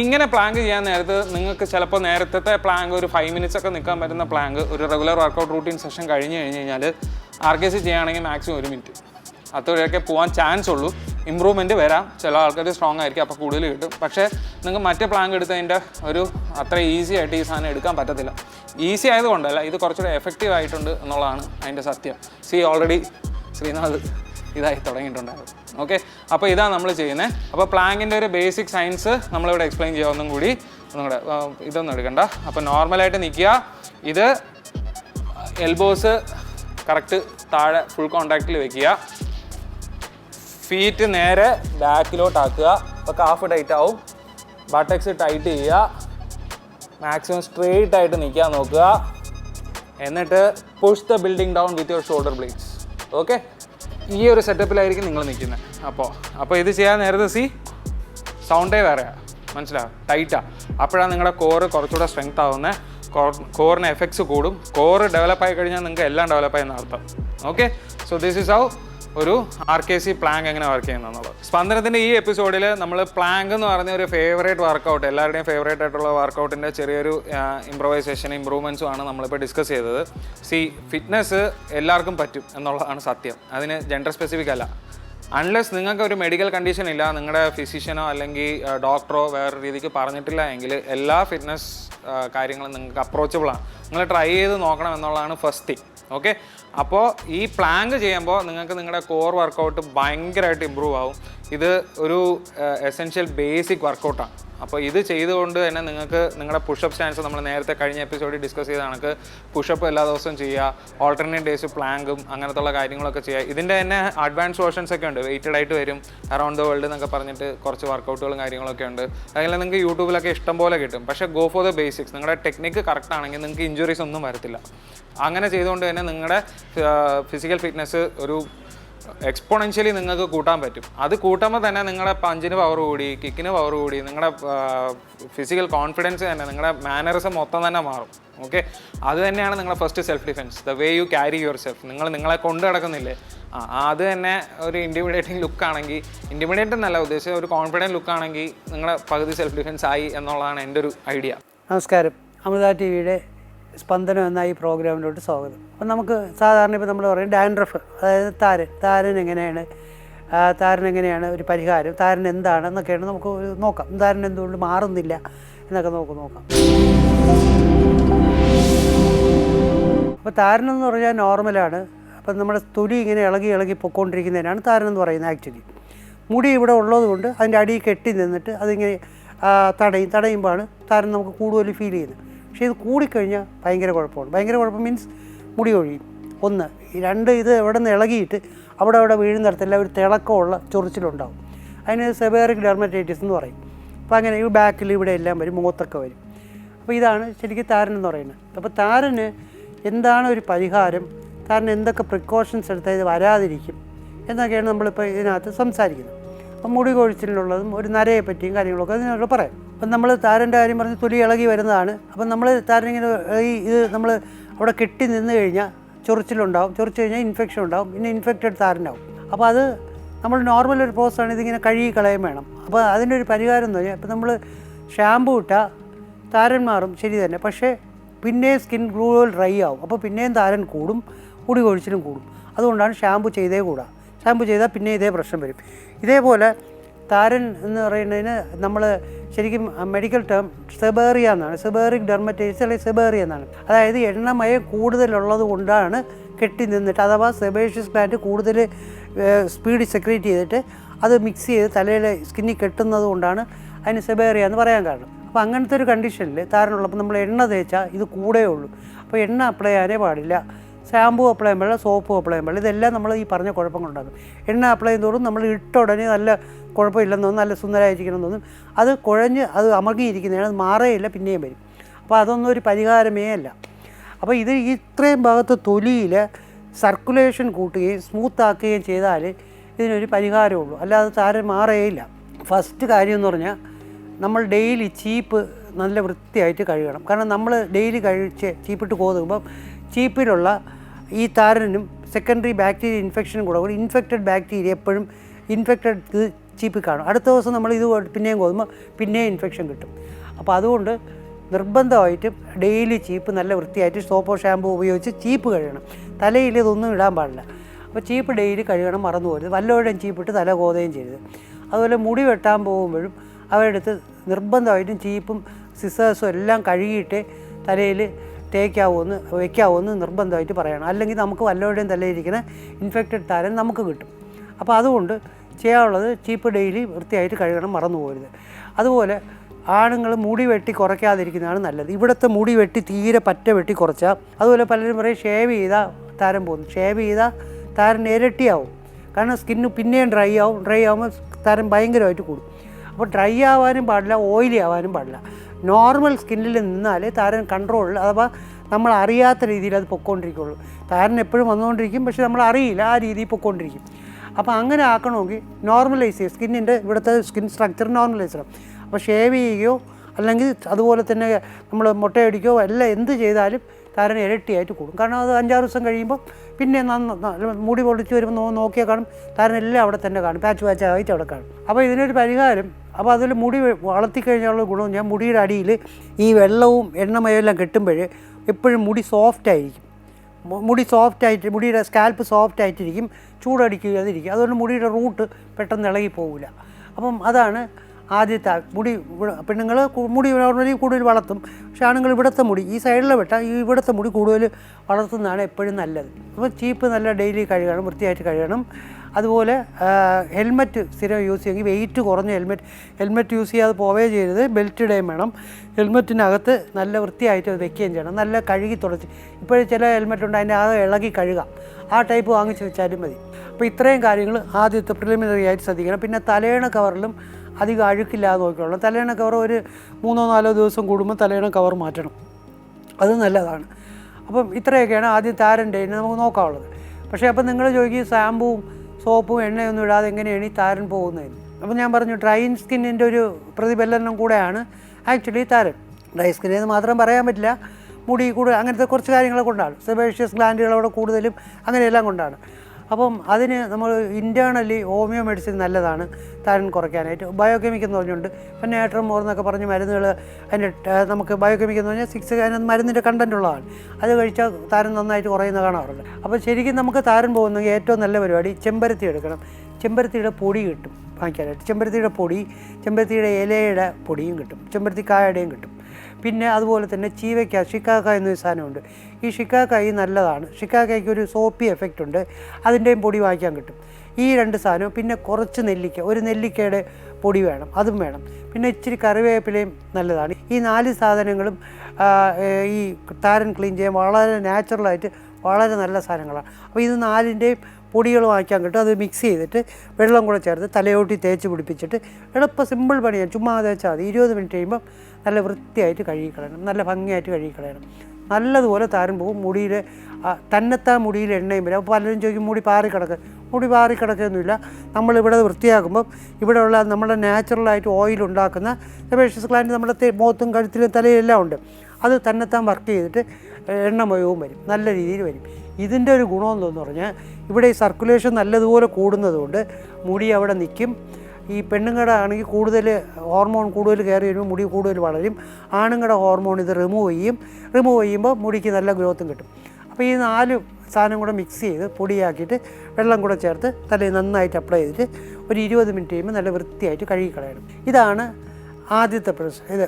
ഇങ്ങനെ പ്ലാങ്ക് ചെയ്യാൻ നേരത്ത് നിങ്ങൾക്ക് ചിലപ്പോൾ നേരത്തെ പ്ലാങ്ക് ഒരു ഫൈവ് മിനിറ്റ്സ് ഒക്കെ നിൽക്കാൻ പറ്റുന്ന പ്ലാങ്ക് ഒരു റെഗുലർ വർക്കൗട്ട് റൂട്ടീൻ സെഷൻ കഴിഞ്ഞ് കഴിഞ്ഞ് കഴിഞ്ഞാൽ ആർ കെ സി ചെയ്യുകയാണെങ്കിൽ മാക്സിമം ഒരു മിനിറ്റ് അത്രയൊക്കെ പോകാൻ ചാൻസ് ഉള്ളൂ. ഇമ്പ്രൂവ്മെന്റ് വരാം. ചില ആൾക്കാർ സ്ട്രോങ് ആയിരിക്കും അപ്പോൾ കൂടുതൽ കിട്ടും. പക്ഷേ നിങ്ങൾക്ക് മറ്റേ പ്ലാങ്ക് എടുത്തതിന്റെ ഒരു അത്ര ഈസി ആയിട്ട് ഈ സാധനം എടുക്കാൻ പറ്റത്തില്ല. ഈസി ആയതുകൊണ്ടല്ല ഇത് കുറച്ചുകൂടെ എഫക്റ്റീവ് ആയിട്ടുണ്ട് എന്നുള്ളതാണ് അതിന്റെ സത്യം. സി ഓൾറെഡി ശ്രീനാഥ് ഇതായി തുടങ്ങിയിട്ടുണ്ടായിരുന്നു. ഓക്കെ അപ്പോൾ ഇതാണ് നമ്മൾ ചെയ്യുന്നത് അപ്പോൾ പ്ലാങ്കിന്റെ ഒരു ബേസിക് സയൻസ് നമ്മളിവിടെ എക്സ്പ്ലെയിൻ ചെയ്യാം ഒന്നും കൂടി ഒന്നും കൂടെ ഇതൊന്നും എടുക്കണ്ട. അപ്പോൾ നോർമലായിട്ട് നിൽക്കുക. ഇത് എൽബോസ് കറക്റ്റ് താഴെ ഫുൾ കോണ്ടാക്റ്റിൽ വെക്കുക. ഫീറ്റ് നേരെ ബാക്കിലോട്ടാക്കുക അപ്പോൾ കാഫ് ടൈറ്റ് ആവും. ബട്ടക്സ് ടൈറ്റ് ചെയ്യുക. മാക്സിമം സ്ട്രെയിറ്റ് ആയിട്ട് നിൽക്കാൻ നോക്കുക. എന്നിട്ട് push the building down with your shoulder blades okay ഈ ഒരു സെറ്റപ്പിലായിരിക്കും നിങ്ങൾ നിൽക്കുന്നത്. അപ്പോൾ അപ്പോൾ ഇത് ചെയ്യാൻ നേരത്തെ സി സൗണ്ടേ വേറെയാണ് മനസ്സിലാവും ടൈറ്റാണ് അപ്പോഴാണ് നിങ്ങളുടെ കോറ് കുറച്ചുകൂടെ സ്ട്രെങ്ത് ആവുന്നത് കോറിന് എഫക്ട്സ് കൂടും. കോറ് ഡെവലപ്പായി കഴിഞ്ഞാൽ നിങ്ങൾക്ക് എല്ലാം ഡെവലപ്പായി നടത്താം okay so this is how ഒരു ആർ കെ സി പ്ലാങ്ക് എങ്ങനെ വർക്ക് ചെയ്യുന്നത് സ്പന്ദനത്തിന്റെ ഈ എപ്പിസോഡിൽ നമ്മൾ പ്ലാങ്ക് എന്ന് പറഞ്ഞ ഒരു ഫേവറേറ്റ് വർക്കൗട്ട് എല്ലാവരുടെയും ഫേവറേറ്റ് ആയിട്ടുള്ള വർക്കൗട്ടിന്റെ ചെറിയൊരു ഇമ്പ്രവൈസേഷൻ ഇമ്പ്രൂവ്മെന്റ്സും ആണ് നമ്മളിപ്പോൾ ഡിസ്കസ് ചെയ്തത്. സി ഫിറ്റ്നസ് എല്ലാവർക്കും പറ്റും എന്നുള്ളതാണ് സത്യം. അതിന് ജെൻഡർ സ്പെസിഫിക് അല്ല. അൺലെസ് നിങ്ങൾക്ക് ഒരു മെഡിക്കൽ കണ്ടീഷൻ ഇല്ല നിങ്ങളുടെ ഫിസിഷ്യനോ അല്ലെങ്കിൽ ഡോക്ടറോ വേറെ രീതിക്ക് പറഞ്ഞിട്ടില്ല എങ്കിൽ എല്ലാ ഫിറ്റ്നസ് കാര്യങ്ങളും നിങ്ങൾക്ക് അപ്രോച്ചബിൾ ആണ്. നിങ്ങൾ ട്രൈ ചെയ്ത് നോക്കണം എന്നുള്ളതാണ് ഫസ്റ്റ് തിങ് ഓക്കെ അപ്പോൾ ഈ പ്ലാങ്ക് ചെയ്യുമ്പോൾ നിങ്ങൾക്ക് നിങ്ങളുടെ കോർ വർക്കൗട്ട് ഭയങ്കരമായിട്ട് ഇമ്പ്രൂവ് ആവും. ഇത് ഒരു എസെൻഷ്യൽ ബേസിക് വർക്കൗട്ടാണ് അപ്പോൾ ഇത് ചെയ്തുകൊണ്ട് തന്നെ നിങ്ങൾക്ക് നിങ്ങളുടെ പുഷപ്പ് സ്റ്റാൻസ് നമ്മൾ നേരത്തെ കഴിഞ്ഞ എപ്പിസോഡിൽ ഡിസ്കസ് ചെയ്ത കണക്ക് പുഷപ്പ് എല്ലാ ദിവസവും ചെയ്യുക ഓൾട്ടർനേറ്റ് ഡേയ്സ് പ്ലാങ്കും അങ്ങനത്തുള്ള കാര്യങ്ങളൊക്കെ ചെയ്യുക. ഇതിന്റെ തന്നെ അഡ്വാൻസ് വേർഷൻസ് ഒക്കെ ഉണ്ട്. വെയിറ്റഡ് ആയിട്ട് വരും അറൗണ്ട് ദ വേൾഡ് എന്നൊക്കെ പറഞ്ഞിട്ട് കുറച്ച് വർക്കൗട്ടുകളും കാര്യങ്ങളൊക്കെ ഉണ്ട്. അല്ലെങ്കിൽ നിങ്ങൾക്ക് യൂട്യൂബിലൊക്കെ ഇഷ്ടം പോലെ കിട്ടും. പക്ഷേ ഗോ ഫോർ ദ ബേസിക്സ് നിങ്ങളുടെ ടെക്നിക്ക് കറക്റ്റ് ആണെങ്കിൽ നിങ്ങൾക്ക് ഇഞ്ചുറീസ് ഒന്നും വരത്തില്ല. അങ്ങനെ ചെയ്തുകൊണ്ട് തന്നെ നിങ്ങളുടെ ഫിസിക്കൽ ഫിറ്റ്നസ് ഒരു എക്സ്പോണൻഷ്യലി നിങ്ങൾക്ക് കൂട്ടാൻ പറ്റും. അത് കൂട്ടുമ്പോൾ തന്നെ നിങ്ങളുടെ പഞ്ചിന് പവർ കൂടി കിക്കിന് പവർ കൂടി നിങ്ങളുടെ ഫിസിക്കൽ കോൺഫിഡൻസ് തന്നെ നിങ്ങളുടെ മാനറിസം മൊത്തം തന്നെ മാറും. ഓക്കെ അത് തന്നെയാണ് നിങ്ങളുടെ first self defence the way you carry yourself നിങ്ങൾ നിങ്ങളെ കൊണ്ട് നടക്കുന്നില്ലേ? ആ അത് തന്നെ ഒരു ലുക്ക് ആണെങ്കിൽ ഇന്റിമിഡേറ്റ് എന്നല്ല ഉദ്ദേശിച്ച ഒരു കോൺഫിഡന്റ് ലുക്ക് ആണെങ്കിൽ നിങ്ങളുടെ പകുതി സെൽഫ് ഡിഫെൻസ് ആയി എന്നുള്ളതാണ് എന്റെ ഒരു ഐഡിയ നമസ്കാരം. അമൃത ടി വിയുടെ സ്പന്ദനം എന്ന ഈ പ്രോഗ്രാമിലോട്ട് സ്വാഗതം. അപ്പം നമുക്ക് സാധാരണ ഇപ്പോൾ നമ്മൾ പറയും ഡാൻഡ്രഫ് അതായത് താരൻ താരൻ എങ്ങനെയാണ് താരൻ എങ്ങനെയാണ് ഒരു പരിഹാരം താരൻ എന്താണ് എന്നൊക്കെയാണ് നമുക്ക് നോക്കാം. താരൻ എന്തുകൊണ്ട് മാറുന്നില്ല എന്നൊക്കെ നമുക്ക് നോക്കാം. അപ്പോൾ താരൻ എന്ന് പറഞ്ഞാൽ നോർമലാണ് അപ്പം നമ്മുടെ തൊലി ഇങ്ങനെ ഇളകി ഇളകി പൊക്കോണ്ടിരിക്കുന്നതിനാണ് താരൻ എന്ന് പറയുന്നത് ആക്ച്വലി മുടി ഇവിടെ ഉള്ളതുകൊണ്ട് അതിന്റെ അടിയിൽ കെട്ടി നിന്നിട്ട് അതിങ്ങനെ തടയും തടയുമ്പോഴാണ് താരൻ നമുക്ക് കൂടുതൽ ഫീൽ ചെയ്യുന്നത്. പക്ഷേ ഇത് കൂടിക്കഴിഞ്ഞാൽ ഭയങ്കര കുഴപ്പമാണ്. ഭയങ്കര കുഴപ്പം മീൻസ് മുടി ഒഴിയും ഒന്ന് രണ്ട് ഇത് എവിടെ നിന്ന് ഇളകിയിട്ട് അവിടെ അവിടെ വീഴുന്നിടത്തെല്ലാം ഒരു തിളക്കമുള്ള ചൊറിച്ചിലുണ്ടാവും. അതിന് സെബേറിക് ഡെർമറ്റൈറ്റിസ് എന്ന് പറയും. അപ്പോൾ അങ്ങനെ ഈ ബാക്കിൽ ഇവിടെ എല്ലാം വരും മുഖത്തൊക്കെ വരും. അപ്പോൾ ഇതാണ് ശരിക്കും താരൻ എന്ന് പറയുന്നത്. അപ്പോൾ താരന് എന്താണ് ഒരു പരിഹാരം? താരന് എന്തൊക്കെ പ്രിക്കോഷൻസ് എടുത്താൽ ഇത് വരാതിരിക്കും? എന്നൊക്കെയാണ് നമ്മളിപ്പോൾ ഇതിനകത്ത് സംസാരിക്കുന്നത്. അപ്പം മുടി കൊഴിച്ചിലുള്ളതും ഒരു നരയെ പറ്റിയും കാര്യങ്ങളൊക്കെ അതിനോട് പറയാം. അപ്പം നമ്മൾ താരന്റെ കാര്യം പറഞ്ഞ് തൊലി ഇളകി വരുന്നതാണ്. അപ്പം നമ്മൾ താരനിങ്ങനെ ഈ ഇത് നമ്മൾ അവിടെ കെട്ടി നിന്ന് കഴിഞ്ഞാൽ ചൊറിച്ചിലുണ്ടാവും. ചൊറിച്ച് കഴിഞ്ഞാൽ ഇൻഫെക്ഷൻ ഉണ്ടാവും. പിന്നെ ഇൻഫെക്റ്റഡ് താരനാവും. അപ്പോൾ അത് നമ്മൾ നോർമൽ ഒരു പ്രോസസ്സാണ് ഇതിങ്ങനെ കഴുകി കളയാൻ വേണം. അപ്പോൾ അതിന്റെ ഒരു പരിഹാരം എന്ന് പറഞ്ഞാൽ ഇപ്പം നമ്മൾ ഷാമ്പു ഇട്ടാൽ താരൻ മാറും. ശരി തന്നെ. പക്ഷേ പിന്നെയും സ്കിൻ ഗ്ലൂവൽ ഡ്രൈ ആവും. അപ്പോൾ പിന്നെയും താരൻ കൂടും. മുടി കൊഴിച്ചിലും കൂടും. അതുകൊണ്ടാണ് ഷാമ്പു ചെയ്തേ കൂടാ. ഷാമ്പു ചെയ്താൽ പിന്നെ ഇതേ പ്രശ്നം വരും. ഇതേപോലെ താരൻ എന്ന് പറയുന്നതിന് നമ്മൾ ശരിക്കും മെഡിക്കൽ ടേം സെബേറിയ എന്നാണ്. സെബേറിക് ഡെർമറ്റൈറ്റിസ് അല്ലെങ്കിൽ സെബേറിയ എന്നാണ്. അതായത് എണ്ണമയം കൂടുതലുള്ളത് കൊണ്ടാണ് കെട്ടി നിന്നിട്ട് അഥവാ സെബേഷ്യസ് ഗ്ലാൻഡ് കൂടുതൽ സ്പീഡ് സെക്രീറ്റ് ചെയ്തിട്ട് അത് മിക്സ് ചെയ്ത് തലയിൽ സ്കിന്നിൽ കെട്ടുന്നത് കൊണ്ടാണ് അതിന് സെബേറിയ എന്ന് പറയാൻ കാരണം. അപ്പോൾ അങ്ങനത്തെ ഒരു കണ്ടീഷനിൽ താരനുള്ളപ്പോൾ നമ്മൾ എണ്ണ തേച്ചാൽ ഇത് കൂടേ ഉള്ളൂ. അപ്പോൾ എണ്ണ അപ്ലൈ ചെയ്യാനേ പാടില്ല. ഷാമ്പു അപ്ലൈ ചെയ്യാൻ പാടില്ല സോപ്പ് അപ്ലൈ ചെയ്യാൻ പാടില്ല ഇതെല്ലാം നമ്മൾ ഈ പറഞ്ഞ കുഴപ്പങ്ങളുണ്ടാക്കും എണ്ണ അപ്ലൈ ചെയ്യുന്നതോടും നമ്മൾ ഇട്ട ഉടനെ നല്ല കുഴപ്പമില്ലെന്ന് തോന്നും നല്ല സുന്ദരമായിരിക്കണം തോന്നും. അത് കുഴഞ്ഞ് അത് അമകിയിരിക്കുന്നതാണ് അത് മാറേയില്ല പിന്നെയും വരും. അപ്പോൾ അതൊന്നും ഒരു പരിഹാരമേ അല്ല. അപ്പോൾ ഇത് ഇത്രയും ഭാഗത്ത് തൊലിയിൽ സർക്കുലേഷൻ കൂട്ടുകയും സ്മൂത്ത് ആക്കുകയും ചെയ്താൽ ഇതിനൊരു പരിഹാരമുള്ളൂ അല്ലാതെ താരം മാറുകയില്ല ഫസ്റ്റ് കാര്യം എന്ന് പറഞ്ഞാൽ നമ്മൾ ഡെയിലി ചീപ്പ് നല്ല വൃത്തിയായിട്ട് കഴുകണം. കാരണം നമ്മൾ ഡെയിലി കഴിച്ച് ചീപ്പിട്ട് കോതുമ്പം ചീപ്പിലുള്ള ഈ താരനും സെക്കൻഡറി ബാക്ടീരിയ ഇൻഫെക്ഷനും കൂടെ കൂടി ഇൻഫെക്റ്റഡ് ബാക്ടീരിയ എപ്പോഴും ഇൻഫെക്റ്റഡ് ചീപ്പിൽ കാണും അടുത്ത ദിവസം നമ്മൾ ഇത് പിന്നെയും കോതുമ്പോൾ പിന്നെയും ഇൻഫെക്ഷൻ കിട്ടും. അപ്പോൾ അതുകൊണ്ട് നിർബന്ധമായിട്ട് ഡെയിലി ചീപ്പ് നല്ല വൃത്തിയായിട്ട് സോപ്പോ ഷാമ്പൂ ഉപയോഗിച്ച് ചീപ്പ് കഴുകണം. തലയിൽ ഇതൊന്നും ഇടാൻ പാടില്ല. അപ്പോൾ ചീപ്പ് ഡെയിലി കഴുകണം മറന്നു പോരുത്. വല്ലവരുടെയും ചീപ്പിട്ട് തല കോതുകയും ചെയ്യരുത്. അതുപോലെ മുടി വെട്ടാൻ പോകുമ്പോഴും അവരുടെ അടുത്ത് നിർബന്ധമായിട്ടും ചീപ്പും സിസേഴ്സും എല്ലാം കഴുകിയിട്ട് തലയിൽ തേക്കാവുമെന്ന് വയ്ക്കാവുമെന്ന് നിർബന്ധമായിട്ട് പറയണം. അല്ലെങ്കിൽ നമുക്ക് വല്ലവരുടെയും തലയിരിക്കുന്ന ഇൻഫെക്റ്റഡ് താരൻ നമുക്ക് കിട്ടും. അപ്പോൾ അതുകൊണ്ട് ചെയ്യാനുള്ളത് ചീപ്പ് ഡെയിലി വൃത്തിയായിട്ട് കഴുകണം മറന്നു പോകരുത് അതുപോലെ ആണുങ്ങൾ മുടി വെട്ടി കുറയ്ക്കാതിരിക്കുന്നതാണ് നല്ലത്. ഇവിടുത്തെ മുടി വെട്ടി തീരെ പറ്റ വെട്ടി കുറച്ചാൽ അതുപോലെ പലരും പറയും ഷേവ് ചെയ്താൽ താരം പോകുന്നു. ഷേവ് ചെയ്താൽ താരൻ ഇരട്ടിയാവും. കാരണം സ്കിന്ന് പിന്നെയും ഡ്രൈ ആവും. ഡ്രൈ ആവുമ്പോൾ താരം ഭയങ്കരമായിട്ട് കൂടും. അപ്പോൾ ഡ്രൈ ആവാനും പാടില്ല ഓയിലി ആവാനും പാടില്ല. നോർമൽ സ്കിന്നിൽ നിന്നാലേ താരൻ കൺട്രോളിൽ അഥവാ നമ്മൾ അറിയാത്ത രീതിയിൽ അത് പൊക്കോണ്ടിരിക്കുള്ളൂ. താരൻ എപ്പോഴും വന്നുകൊണ്ടിരിക്കും പക്ഷെ നമ്മൾ അറിയില്ല ആ രീതിയിൽ പൊക്കോണ്ടിരിക്കും. അപ്പോൾ അങ്ങനെ ആക്കണമെങ്കിൽ നോർമലൈസ് ചെയ്യുക. സ്കിന്നിന്റെ ഇവിടുത്തെ സ്കിൻ സ്ട്രക്ചർ നോർമലൈസ് ചെയ്യണം. അപ്പോൾ ഷേവ് ചെയ്യുകയോ അല്ലെങ്കിൽ അതുപോലെ തന്നെ നമ്മൾ മുട്ടയടിക്കുകയോ എല്ലാം എന്ത് ചെയ്താലും താരൻ ഇരട്ടിയായിട്ട് കൂടും. കാരണം അത് അഞ്ചാറ് ദിവസം കഴിയുമ്പോൾ പിന്നെ മുടി പൊളിച്ച് വരുമ്പോൾ നോക്കിയാൽ കാണും. താരൻ എല്ലാം അവിടെ തന്നെ കാണും. പാച്ച് പാച്ച് ആയിട്ട് അവിടെ കാണും. അപ്പോൾ ഇതിനൊരു പരിഹാരം അപ്പോൾ അതിൽ മുടി വളർത്തി കഴിഞ്ഞുള്ള ഗുണം ഞാൻ മുടിയുടെ അടിയിൽ ഈ വെള്ളവും എണ്ണമയവും എല്ലാം കെട്ടുമ്പോൾ എപ്പോഴും മുടി സോഫ്റ്റ് ആയിരിക്കും. മുടി സോഫ്റ്റ് ആയിട്ട് മുടിയുടെ സ്കാൽപ്പ് സോഫ്റ്റ് ആയിട്ടിരിക്കും ചൂടടിക്കാതിരിക്കും. അതുകൊണ്ട് മുടിയുടെ റൂട്ട് പെട്ടെന്ന് ഇളകി പോകില്ല അപ്പം അതാണ് ആദ്യത്തെ മുടി പെണ്ണുങ്ങൾ മുടി നോർമലി കൂടുതൽ വളർത്തും. പക്ഷേ ആണുങ്ങൾ ഇവിടുത്തെ മുടി ഈ സൈഡിലെ വെട്ട ഈ ഇവിടുത്തെ മുടി കൂടുതൽ വളർത്തുന്നതാണ് എപ്പോഴും നല്ലത്. അപ്പോൾ ചീപ്പ് നല്ല ഡെയിലി കഴുകണം വൃത്തിയായിട്ട് കഴുകണം. അതുപോലെ ഹെൽമെറ്റ് സ്ഥിരം യൂസ് ചെയ്യുമെങ്കിൽ വെയിറ്റ് കുറഞ്ഞ ഹെൽമെറ്റ് ഹെൽമെറ്റ് യൂസ് ചെയ്യാതെ പോവേ ചെയ്യരുത്. ബെൽറ്റ് ഇടുകയും വേണം. ഹെൽമെറ്റിനകത്ത് നല്ല വൃത്തിയായിട്ട് അത് വെക്കുകയും ചെയ്യണം. നല്ല കഴുകി തുടച്ച്. ഇപ്പോഴും ചില ഹെൽമെറ്റ് ഉണ്ട് അതിന്റെ അത് ഇളകി കഴുകാം. ആ ടൈപ്പ് വാങ്ങിച്ച് വെച്ചാലും മതി. അപ്പോൾ ഇത്രയും കാര്യങ്ങൾ ആദ്യത്തെ പ്രിലിമിനറി ആയിട്ട് ശ്രദ്ധിക്കണം. പിന്നെ തലയണ കവറിലും അധികം അഴുക്കില്ലാതെ നോക്കിക്കൊള്ളണം. തലയണ കവർ ഒരു മൂന്നോ നാലോ ദിവസം കൂടുമ്പോൾ തലയണ കവർ മാറ്റണം. അത് നല്ലതാണ്. അപ്പം ഇത്രയൊക്കെയാണ് ആദ്യം താരന്റെ നമുക്ക് നോക്കാനുള്ളത്. പക്ഷേ അപ്പം നിങ്ങൾ ചോദിക്കും ഷാമ്പുവും സോപ്പും എണ്ണയൊന്നും ഇടാതെ എങ്ങനെയാണ് ഈ താരൻ പോകുന്നത് അപ്പോൾ ഞാൻ പറഞ്ഞു ഡ്രൈൻ സ്കിന്നിന്റെ ഒരു പ്രതിഫലനം കൂടെയാണ് ആക്ച്വലി താരൻ. ഡ്രൈ സ്കിൻ എന്ന് മാത്രം പറയാൻ പറ്റില്ല മുടി കൂടുതൽ അങ്ങനത്തെ കുറച്ച് കാര്യങ്ങളെ കൊണ്ടാണ്. സെബേഷ്യസ് ഗ്ലാൻഡുകളവിടെ കൂടുതലും അങ്ങനെയെല്ലാം കൊണ്ടാണ്. അപ്പം അതിന് നമ്മൾ ഇന്റേർണലി ഹോമിയോ മെഡിസിൻ നല്ലതാണ്. താരൻ കുറയ്ക്കാനായിട്ട്. ബയോകെമിക് എന്ന് പറഞ്ഞുകൊണ്ട്. ഇപ്പം നേട്രമോർ എന്നൊക്കെ പറഞ്ഞ് മരുന്നുകൾ അതിന്റെ നമുക്ക് ബയോകെമിക് എന്ന് പറഞ്ഞാൽ സിക്സ് അതിനകത്ത് മരുന്നിന്റെ കണ്ടന്റ് ഉള്ളതാണ്. അത് കഴിച്ചാൽ താരൻ നന്നായിട്ട് കുറയുന്ന കാണാറുണ്ട്. അപ്പോൾ ശരിക്കും നമുക്ക് താരൻ പോകുന്നെങ്കിൽ ഏറ്റവും നല്ല പരിപാടി ചെമ്പരത്തി എടുക്കണം. ചെമ്പരത്തിയുടെ പൊടി കിട്ടും വാങ്ങിക്കാനായിട്ട്. ചെമ്പരത്തിയുടെ പൊടി ചെമ്പരത്തിയുടെ ഇലയുടെ പൊടിയും കിട്ടും. ചെമ്പരത്തി കായയുടെയും കിട്ടും. പിന്നെ അതുപോലെ തന്നെ ചീവയ്ക്ക ഷിക്കാക്ക എന്നൊരു സാധനമുണ്ട്. ഈ ഷിക്കാക്കായി നല്ലതാണ്. ഷിക്കാക്കായ്ക്ക് ഒരു സോപ്പി എഫക്റ്റ് ഉണ്ട്. അതിന്റെയും പൊടി വാങ്ങിക്കാൻ കിട്ടും. ഈ രണ്ട് സാധനവും പിന്നെ കുറച്ച് നെല്ലിക്ക ഒരു നെല്ലിക്കയുടെ പൊടി വേണം അതും വേണം. പിന്നെ ഇച്ചിരി കറിവേപ്പിലയും നല്ലതാണ്. ഈ നാല് സാധനങ്ങളും ഈ താരൻ ക്ലീൻ ചെയ്യാൻ വളരെ നാച്ചുറലായിട്ട് വളരെ നല്ല സാധനങ്ങളാണ്. അപ്പോൾ ഇത് നാലിന്റെയും പൊടികൾ വാങ്ങിക്കാൻ കിട്ടും. അത് മിക്സ് ചെയ്തിട്ട് വെള്ളം കൂടെ ചേർത്ത് തലയോട്ടി തേച്ച് പിടിപ്പിച്ചിട്ട് എളുപ്പം സിമ്പിൾ പണിയാണ്. ചുമ്മാ തേച്ചാൽ മതി. ഇരുപത് മിനിറ്റ് കഴിയുമ്പം നല്ല വൃത്തിയായിട്ട് കഴുകി കളയണം നല്ല ഭംഗിയായിട്ട് കഴുകി കളയണം നല്ലതുപോലെ താരൻ പോകും മുടിയിൽ തന്നെത്താ മുടിയിൽ എണ്ണയും വരും. അപ്പോൾ പലരും ചോദിക്കും മുടി പാറി പാറിക്കിടക്ക്. മുടി പാറി കിടക്കുകയൊന്നുമില്ല നമ്മളിവിടെ വൃത്തിയാക്കുമ്പോൾ ഇവിടെയുള്ള നമ്മുടെ നാച്ചുറലായിട്ട് ഓയിൽ ഉണ്ടാക്കുന്ന സെബേഷ്യസ് ഗ്ലാൻഡ് നമ്മുടെ മുഖത്തും കഴുത്തിലും തലയിലും എല്ലാം ഉണ്ട്. അത് തന്നെത്താൻ വർക്ക് ചെയ്തിട്ട് എണ്ണമയവും വരും. നല്ല രീതിയിൽ വരും. ഇതിന്റെ ഒരു ഗുണമെന്ന് പറഞ്ഞാൽ ഇവിടെ ഈ സർക്കുലേഷൻ നല്ലതുപോലെ കൂടുന്നതുകൊണ്ട് മുടി അവിടെ നിൽക്കും. ഈ പെണ്ണുങ്ങളുടെ ആണെങ്കിൽ കൂടുതൽ ഹോർമോൺ കൂടുതൽ കയറി വരുമ്പോൾ മുടി കൂടുതൽ വളരും. ആണുങ്ങളുടെ ഹോർമോൺ ഇത് റിമൂവ് ചെയ്യും. റിമൂവ് ചെയ്യുമ്പോൾ മുടിക്ക് നല്ല ഗ്രോത്തും കിട്ടും. അപ്പോൾ ഈ നാല് സാധനം കൂടെ മിക്സ് ചെയ്ത് പൊടിയാക്കിയിട്ട് വെള്ളം കൂടെ ചേർത്ത് തലയിൽ നന്നായിട്ട് അപ്ലൈ ചെയ്തിട്ട് ഒരു ഇരുപത് മിനിറ്റ് കഴിയുമ്പോൾ നല്ല വൃത്തിയായിട്ട് കഴുകി കളയണം ഇതാണ് ആദ്യത്തെ പ്രശ്നം ഇത്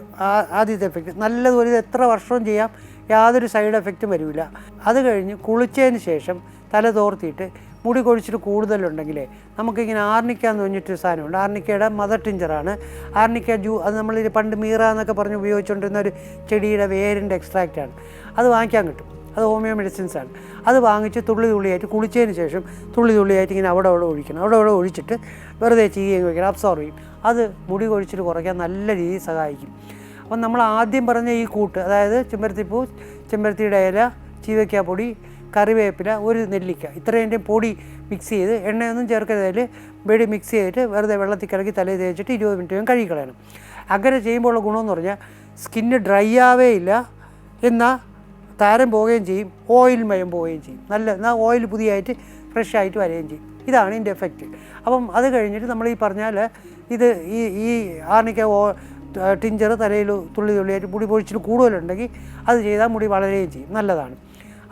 ആദ്യത്തെ എഫക്റ്റ് നല്ലതുപോലെ ഇത് എത്ര വർഷവും ചെയ്യാം. യാതൊരു സൈഡ് എഫക്റ്റും വരില്ല. അത് കഴിഞ്ഞ് കുളിച്ചതിന് ശേഷം തല തോർത്തിയിട്ട് മുടി കൊഴിച്ചിട്ട് കൂടുതലുണ്ടെങ്കിൽ നമുക്കിങ്ങനെ ആർണിക്ക എന്ന് പറഞ്ഞിട്ടൊരു സാധനമുണ്ട്. ആർണിക്കയുടെ മദർ ടിഞ്ചറാണ് ആർണിക്ക ജൂ അത് നമ്മൾ പണ്ട് മീറ എന്നൊക്കെ പറഞ്ഞ് ഉപയോഗിച്ചുകൊണ്ടിരുന്ന ഒരു ചെടിയുടെ വേരിന്റെ എക്സ്ട്രാക്റ്റാണ് അത് വാങ്ങിക്കാൻ കിട്ടും. അത് ഹോമിയോ മെഡിസിൻസ് ആണ്. അത് വാങ്ങിച്ച് തുള്ളി തുള്ളിയായിട്ട് കുളിച്ചതിന് ശേഷം തുള്ളി തുള്ളിയായിട്ട് ഇങ്ങനെ അവിടെ അവിടെ ഒഴിക്കണം. അവിടെ അവിടെ ഒഴിച്ചിട്ട് വെറുതെ ചെയ്യുകയും വയ്ക്കണം അബ്സോർവ് ചെയ്യും. അത് മുടി കൊഴിച്ചിട്ട് കുറയ്ക്കാൻ നല്ല രീതിയിൽ സഹായിക്കും. അപ്പം നമ്മൾ ആദ്യം പറഞ്ഞ ഈ കൂട്ട് അതായത് ചെമ്പരത്തിപ്പൂ ചെമ്പരത്തിയുടെ ഇല ചീവയ്ക്കാപ്പൊടി പൊടി കറിവേപ്പില ഒരു നെല്ലിക്ക ഇത്രേന്റെ പൊടി മിക്സ് ചെയ്ത് എണ്ണയൊന്നും ചേർക്കരുത് അതിൽ വെടി മിക്സ് ചെയ്തിട്ട് വെറുതെ വെള്ളത്തിൽ കിളക്കി തലയിൽ തേച്ചിട്ട് ഇരുപത് മിനിറ്റ് കഴുകി കളയണം അങ്ങനെ ചെയ്യുമ്പോൾ ഉള്ള ഗുണമെന്ന് പറഞ്ഞാൽ സ്കിന്ന് ഡ്രൈ ആവേ ഇല്ല. എന്നാൽ താരം പോവുകയും ചെയ്യും ഓയിൽ മയം പോവുകയും ചെയ്യും. നല്ല എന്നാൽ ഓയിൽ പുതിയതായിട്ട് ഫ്രഷ് ആയിട്ട് വരികയും ചെയ്യും. ഇതാണ് ഇതിന്റെ എഫക്റ്റ് അപ്പം അത് കഴിഞ്ഞിട്ട് നമ്മൾ ഈ പറഞ്ഞാൽ ഇത് ഈ ഈ ആർണിക്ക ഓ ടിഞ്ചർ തലയിൽ തുള്ളി തുള്ളിയായിട്ട് മുടി പൊഴിച്ചിട്ട് കൂടുതലുണ്ടെങ്കിൽ അത് ചെയ്താൽ മുടി വളരുകയും ചെയ്യും. നല്ലതാണ്.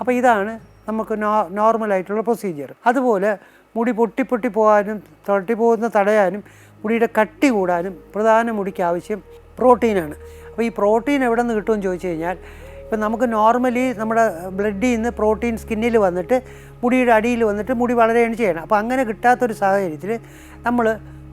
അപ്പോൾ ഇതാണ് നമുക്ക് നോർമലായിട്ടുള്ള പ്രൊസീജിയർ അതുപോലെ മുടി പൊട്ടി പൊട്ടി പോകാനും തട്ടിപ്പോകുന്ന തടയാനും മുടിയുടെ കട്ടി കൂടാനും പ്രധാന മുടിക്ക് ആവശ്യം പ്രോട്ടീനാണ് അപ്പോൾ ഈ പ്രോട്ടീൻ എവിടെ നിന്ന് കിട്ടുമെന്ന് ചോദിച്ചു കഴിഞ്ഞാൽ ഇപ്പം നമുക്ക് നോർമലി നമ്മുടെ ബ്ലഡിൽ നിന്ന് പ്രോട്ടീൻ സ്കിന്നിൽ വന്നിട്ട് മുടിയുടെ അടിയിൽ വന്നിട്ട് മുടി വളരെയാണ് ചെയ്യണം. അപ്പോൾ അങ്ങനെ കിട്ടാത്തൊരു സാഹചര്യത്തിൽ നമ്മൾ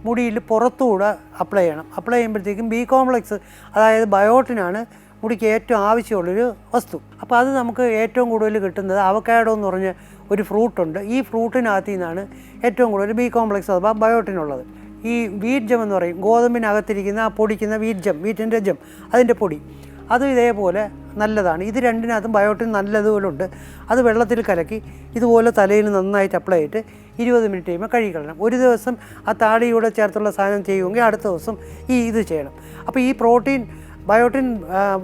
മുടിയിൽ പുറത്തുകൂടെ അപ്ലൈ ചെയ്യണം. അപ്ലൈ ചെയ്യുമ്പോഴത്തേക്കും ബി കോംപ്ലക്സ് അതായത് ബയോട്ടിനാണ് മുടിക്ക് ഏറ്റവും ആവശ്യമുള്ളൊരു വസ്തു. അപ്പോൾ അത് നമുക്ക് ഏറ്റവും കൂടുതൽ കിട്ടുന്നത് അവക്കാഡോ എന്ന് പറഞ്ഞ ഒരു ഫ്രൂട്ടുണ്ട് ഈ ഫ്രൂട്ടിനകത്തു നിന്നാണ് ഏറ്റവും കൂടുതൽ ബി കോംപ്ലക്സ് അഥവാ ബയോട്ടിനുള്ളത് ഈ വീറ്റ് ജം എന്ന് പറയും. ഗോതമ്പിനകത്തിരിക്കുന്ന ആ പൊടിക്കുന്ന വീറ്റ് ജം വീറ്റിന്റെ ജം അതിന്റെ പൊടി. അതും ഇതേപോലെ നല്ലതാണ്. ഇത് രണ്ടിനകത്തും ബയോട്ടിൻ നല്ലതുപോലെ ഉണ്ട് അത് വെള്ളത്തിൽ കലക്കി ഇതുപോലെ തലയിൽ നന്നായിട്ട് അപ്ലൈ ചെയ്തിട്ട് ഇരുപത് മിനിറ്റ് കഴിയുമ്പോൾ കഴുകിക്കളയണം ഒരു ദിവസം ആ താടിയൂടെ ചേർത്തുള്ള സാധനം ചെയ്യുമെങ്കിൽ അടുത്ത ദിവസം ഈ ഇത് ചെയ്യണം. അപ്പോൾ ഈ പ്രോട്ടീൻ ബയോട്ടിൻ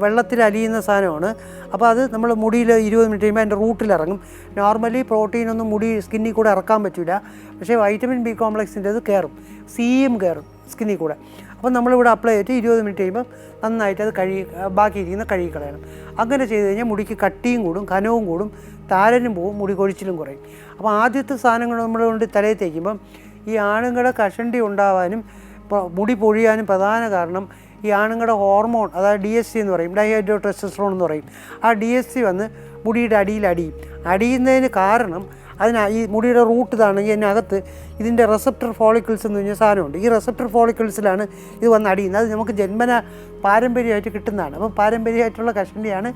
വെള്ളത്തിൽ അലിയുന്ന സാധനമാണ്. അപ്പോൾ അത് നമ്മൾ മുടിയിൽ ഇരുപത് മിനിറ്റ് കഴിയുമ്പോൾ അതിന്റെ റൂട്ടിലിറങ്ങും. നോർമലി പ്രോട്ടീനൊന്നും മുടി സ്കിന്നിൽ കൂടെ ഇറക്കാൻ പറ്റില്ല. പക്ഷേ വൈറ്റമിൻ ബി കോംപ്ലക്സിന്റെ അത് കയറും സിയും കയറും സ്കിന്നിൽ കൂടെ. അപ്പോൾ നമ്മളിവിടെ അപ്ലൈ ചെയ്തിട്ട് ഇരുപത് മിനിറ്റ് കഴിയുമ്പോൾ നന്നായിട്ട് അത് കഴുകി ബാക്കി ഇരിക്കുന്ന കഴുകി കളയണം അങ്ങനെ ചെയ്ത് കഴിഞ്ഞാൽ മുടിക്ക് കട്ടിയും കൂടും കനവും കൂടും താരനും പോവും മുടി കൊഴിച്ചിലും കുറയും. അപ്പോൾ ആദ്യത്തെ സാധനങ്ങൾ നമ്മൾ കൊണ്ട് തലയിൽ തേക്കുമ്പം ഈ ആണുങ്ങളുടെ കഷണ്ടി ഉണ്ടാവാനും മുടി പൊഴിയാനും പ്രധാന കാരണം ഈ ആണുങ്ങളുടെ ഹോർമോൺ അതായത് ഡി എസ് സി എന്ന് പറയും ഡൈഹൈഡ്രോ ടെസ്റ്റസ്ട്രോൺ എന്ന് പറയും. ആ ഡി എസ് സി വന്ന് മുടിയുടെ അടിയിൽ അടിയും അടിയുന്നതിന് കാരണം അതിന് ഈ മുടിയുടെ റൂട്ട് ഇതാണെങ്കിൽ അതിനകത്ത് ഇതിന്റെ റെസപ്റ്റർ ഫോളിക്കിൾസ് എന്ന് പറഞ്ഞ സാധനമുണ്ട്. ഈ റെസപ്റ്റർ ഫോളിക്കിൾസിലാണ് ഇത് വന്ന് അടിയുന്നത്. അത് നമുക്ക് ജന്മന പാരമ്പര്യമായിട്ട് കിട്ടുന്നതാണ്. അപ്പോൾ പാരമ്പര്യമായിട്ടുള്ള കഷണ്ടിയാണ്